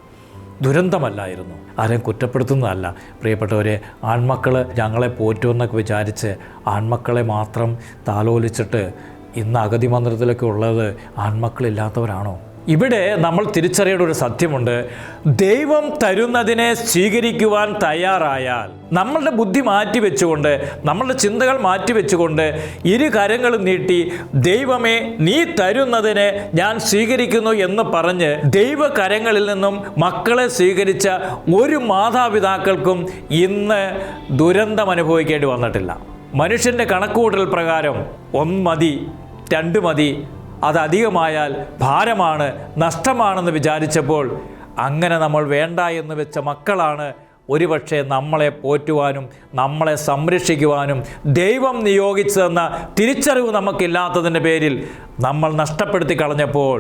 ദുരന്തമല്ലായിരുന്നു. ആരെയും കുറ്റപ്പെടുത്തുന്നതല്ല. പ്രിയപ്പെട്ടവരെ ആൺമക്കൾ ഞങ്ങളെ പോറ്റുമെന്നൊക്കെ വിചാരിച്ച് ആൺമക്കളെ മാത്രം താലോലിച്ചിട്ട് ഇന്ന് അഗതി മന്ദിരത്തിലൊക്കെ ഉള്ളത് ആൺമക്കളില്ലാത്തവരാണോ? ഇവിടെ നമ്മൾ തിരിച്ചറിയേണ്ട ഒരു സത്യമുണ്ട്. ദൈവം തരുന്നതിനെ സ്വീകരിക്കുവാൻ തയ്യാറായാൽ നമ്മളുടെ ബുദ്ധി മാറ്റിവെച്ചുകൊണ്ട് നമ്മളുടെ ചിന്തകൾ മാറ്റിവെച്ചുകൊണ്ട് ഇരു കരങ്ങളും നീട്ടി ദൈവമേ നീ തരുന്നതിനെ ഞാൻ സ്വീകരിക്കുന്നു എന്ന് പറഞ്ഞ് ദൈവ കരങ്ങളിൽ നിന്നും മക്കളെ സ്വീകരിച്ച ഒരു മാതാപിതാക്കൾക്കും ഇന്ന് ദുരന്തം അനുഭവിക്കേണ്ടി വന്നിട്ടില്ല. മനുഷ്യന്റെ കണക്കുകൂട്ടൽ പ്രകാരം ഒന്ന് മതി രണ്ട് മതി അത് അധികമായാൽ ഭാരമാണ് നഷ്ടമാണെന്ന് വിചാരിച്ചപ്പോൾ അങ്ങനെ നമ്മൾ വേണ്ട എന്ന് വെച്ച മക്കളാണ് ഒരുപക്ഷെ നമ്മളെ പോറ്റുവാനും നമ്മളെ സംരക്ഷിക്കുവാനും ദൈവം നിയോഗിച്ചതെന്ന തിരിച്ചറിവ് നമുക്കില്ലാത്തതിന്റെ പേരിൽ നമ്മൾ നഷ്ടപ്പെടുത്തി കളഞ്ഞപ്പോൾ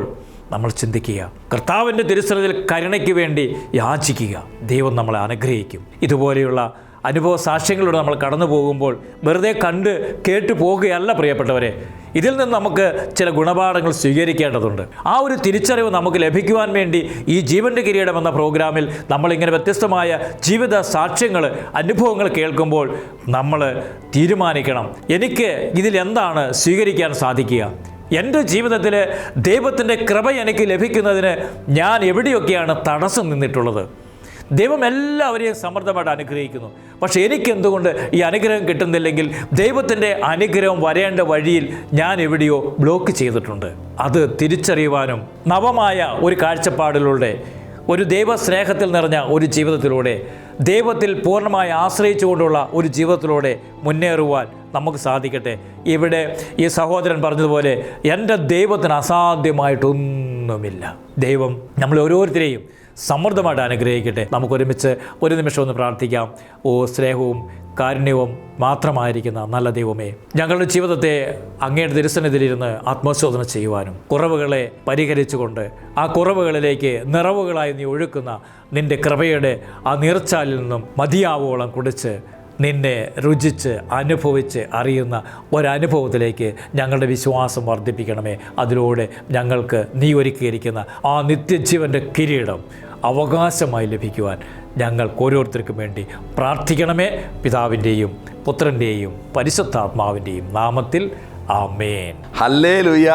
നമ്മൾ ചിന്തിക്കുക കർത്താവിന്റെ തിരുസലത്തിൽ കരുണയ്ക്ക് വേണ്ടി യാചിക്കുക ദൈവം നമ്മളെ അനുഗ്രഹിക്കും. ഇതുപോലെയുള്ള അനുഭവ സാക്ഷ്യങ്ങളിലൂടെ നമ്മൾ കടന്നു പോകുമ്പോൾ വെറുതെ കണ്ട് കേട്ടു പോകുകയല്ല പ്രിയപ്പെട്ടവരെ. ഇതിൽ നിന്ന് നമുക്ക് ചില ഗുണപാഠങ്ങൾ സ്വീകരിക്കേണ്ടതുണ്ട്. ആ ഒരു തിരിച്ചറിവ് നമുക്ക് ലഭിക്കുവാൻ വേണ്ടി ഈ ജീവന്റെ കിരീടം എന്ന പ്രോഗ്രാമിൽ നമ്മളിങ്ങനെ വ്യത്യസ്തമായ ജീവിത സാക്ഷ്യങ്ങൾ അനുഭവങ്ങൾ കേൾക്കുമ്പോൾ നമ്മൾ തീരുമാനിക്കണം. എനിക്ക് ഇതിൽ എന്താണ് സ്വീകരിക്കാൻ സാധിക്കുക? എന്റെ ജീവിതത്തിൽ ദൈവത്തിന്റെ കൃപ എനിക്ക് ലഭിക്കുന്നതിന് ഞാൻ എവിടെയൊക്കെയാണ് തടസ്സം നിന്നിട്ടുള്ളത്? ദൈവം എല്ലാവരെയും സമൃദ്ധമായിട്ട് അനുഗ്രഹിക്കുന്നു. പക്ഷേ എനിക്ക് എന്തുകൊണ്ട് ഈ അനുഗ്രഹം കിട്ടുന്നില്ലെങ്കിൽ ദൈവത്തിന്റെ അനുഗ്രഹം വരേണ്ട വഴിയിൽ ഞാൻ എവിടെയോ ബ്ലോക്ക് ചെയ്തിട്ടുണ്ട്. അത് തിരിച്ചറിയുവാനും നവമായ ഒരു കാഴ്ചപ്പാടിലൂടെ ഒരു ദൈവസ്നേഹത്തിൽ നിറഞ്ഞ ഒരു ജീവിതത്തിലൂടെ ദൈവത്തിൽ പൂർണമായി ആശ്രയിച്ചുകൊണ്ടുള്ള ഒരു ജീവിതത്തിലൂടെ മുന്നേറുവാൻ നമുക്ക് സാധിക്കട്ടെ. ഇവിടെ ഈ സഹോദരൻ പറഞ്ഞതുപോലെ എന്റെ ദൈവത്തിന് അസാധ്യമായിട്ടൊന്നുമില്ല. ദൈവം നമ്മൾ ഓരോരുത്തരെയും സമൃദ്ധമായിട്ട് അനുഗ്രഹിക്കട്ടെ. നമുക്ക് ഒരുമിച്ച് ഒരു നിമിഷം ഒന്ന് പ്രാർത്ഥിക്കാം. ഓ സ്നേഹവും കാരുണ്യവും മാത്രമായിരിക്കുന്ന നല്ല ദൈവമേ ഞങ്ങളുടെ ജീവിതത്തെ അങ്ങയുടെ തിരുസന്നിധിയിലിരുന്ന് ആത്മശോധന ചെയ്യുവാനും കുറവുകളെ പരിഹരിച്ചുകൊണ്ട് ആ കുറവുകളിലേക്ക് നിറവുകളായി നീ ഒഴുക്കുന്ന നിന്റെ കൃപയുടെ ആ നീർച്ചാലിൽ നിന്നും മതിയാവോളം കുടിച്ച് നിന്നെ രുചിച്ച് അനുഭവിച്ച് അറിയുന്ന ഒരനുഭവത്തിലേക്ക് ഞങ്ങളുടെ വിശ്വാസം വർദ്ധിപ്പിക്കണമേ. അതിലൂടെ ഞങ്ങൾക്ക് നീ ഒരുക്കിയിരിക്കുന്ന ആ നിത്യജീവന്റെ കിരീടം അവകാശമായി ലഭിക്കുവാൻ ഞങ്ങൾക്ക് ഓരോരുത്തർക്കും വേണ്ടി പ്രാർത്ഥിക്കണമേ. പിതാവിന്റെയും പുത്രന്റെയും പരിശുദ്ധാത്മാവിന്റെയും നാമത്തിൽ ആമേൻ. ഹല്ലേ ലുയ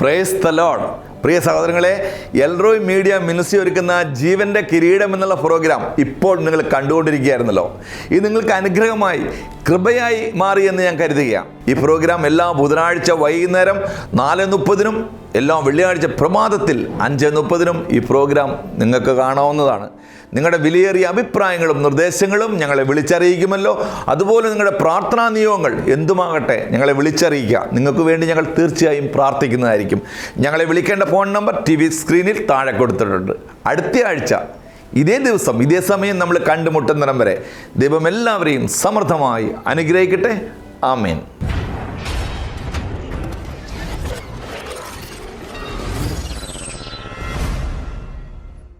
പ്രേസ് ദ ലോഡ് പ്രിയ സഹോദരങ്ങളെ എൽറോയ് മീഡിയ മിനിസ്ട്രി ഒരുക്കുന്ന ജീവന്റെ കിരീടം എന്നുള്ള പ്രോഗ്രാം ഇപ്പോൾ നിങ്ങൾ കണ്ടുകൊണ്ടിരിക്കുകയായിരുന്നല്ലോ. ഇത് നിങ്ങൾക്ക് അനുഗ്രഹമായി കൃപയായി മാറി എന്ന് ഞാൻ കരുതുകയാണ്. ഈ പ്രോഗ്രാം എല്ലാ ബുധനാഴ്ച വൈകുന്നേരം നാല് മുപ്പതിനും എല്ലാ വെള്ളിയാഴ്ച പ്രഭാതത്തിൽ അഞ്ച് മുപ്പതിനും ഈ പ്രോഗ്രാം നിങ്ങൾക്ക് കാണാവുന്നതാണ്. നിങ്ങളുടെ വിലയേറിയ അഭിപ്രായങ്ങളും നിർദ്ദേശങ്ങളും ഞങ്ങളെ വിളിച്ചറിയിക്കുമല്ലോ. അതുപോലെ നിങ്ങളുടെ പ്രാർത്ഥനാ നിയോഗങ്ങൾ എന്തുമാകട്ടെ ഞങ്ങളെ വിളിച്ചറിയിക്കുക. നിങ്ങൾക്ക് വേണ്ടി ഞങ്ങൾ തീർച്ചയായും പ്രാർത്ഥിക്കുന്നതായിരിക്കും. ഞങ്ങളെ വിളിക്കേണ്ട ഫോൺ നമ്പർ ടി സ്ക്രീനിൽ താഴെ കൊടുത്തിട്ടുണ്ട്. അടുത്ത ആഴ്ച ഇതേ ദിവസം ഇതേ സമയം നമ്മൾ കണ്ടുമുട്ടുന്നിടം വരെ ദൈവം എല്ലാവരെയും സമൃദ്ധമായി അനുഗ്രഹിക്കട്ടെ. ആമേൻ.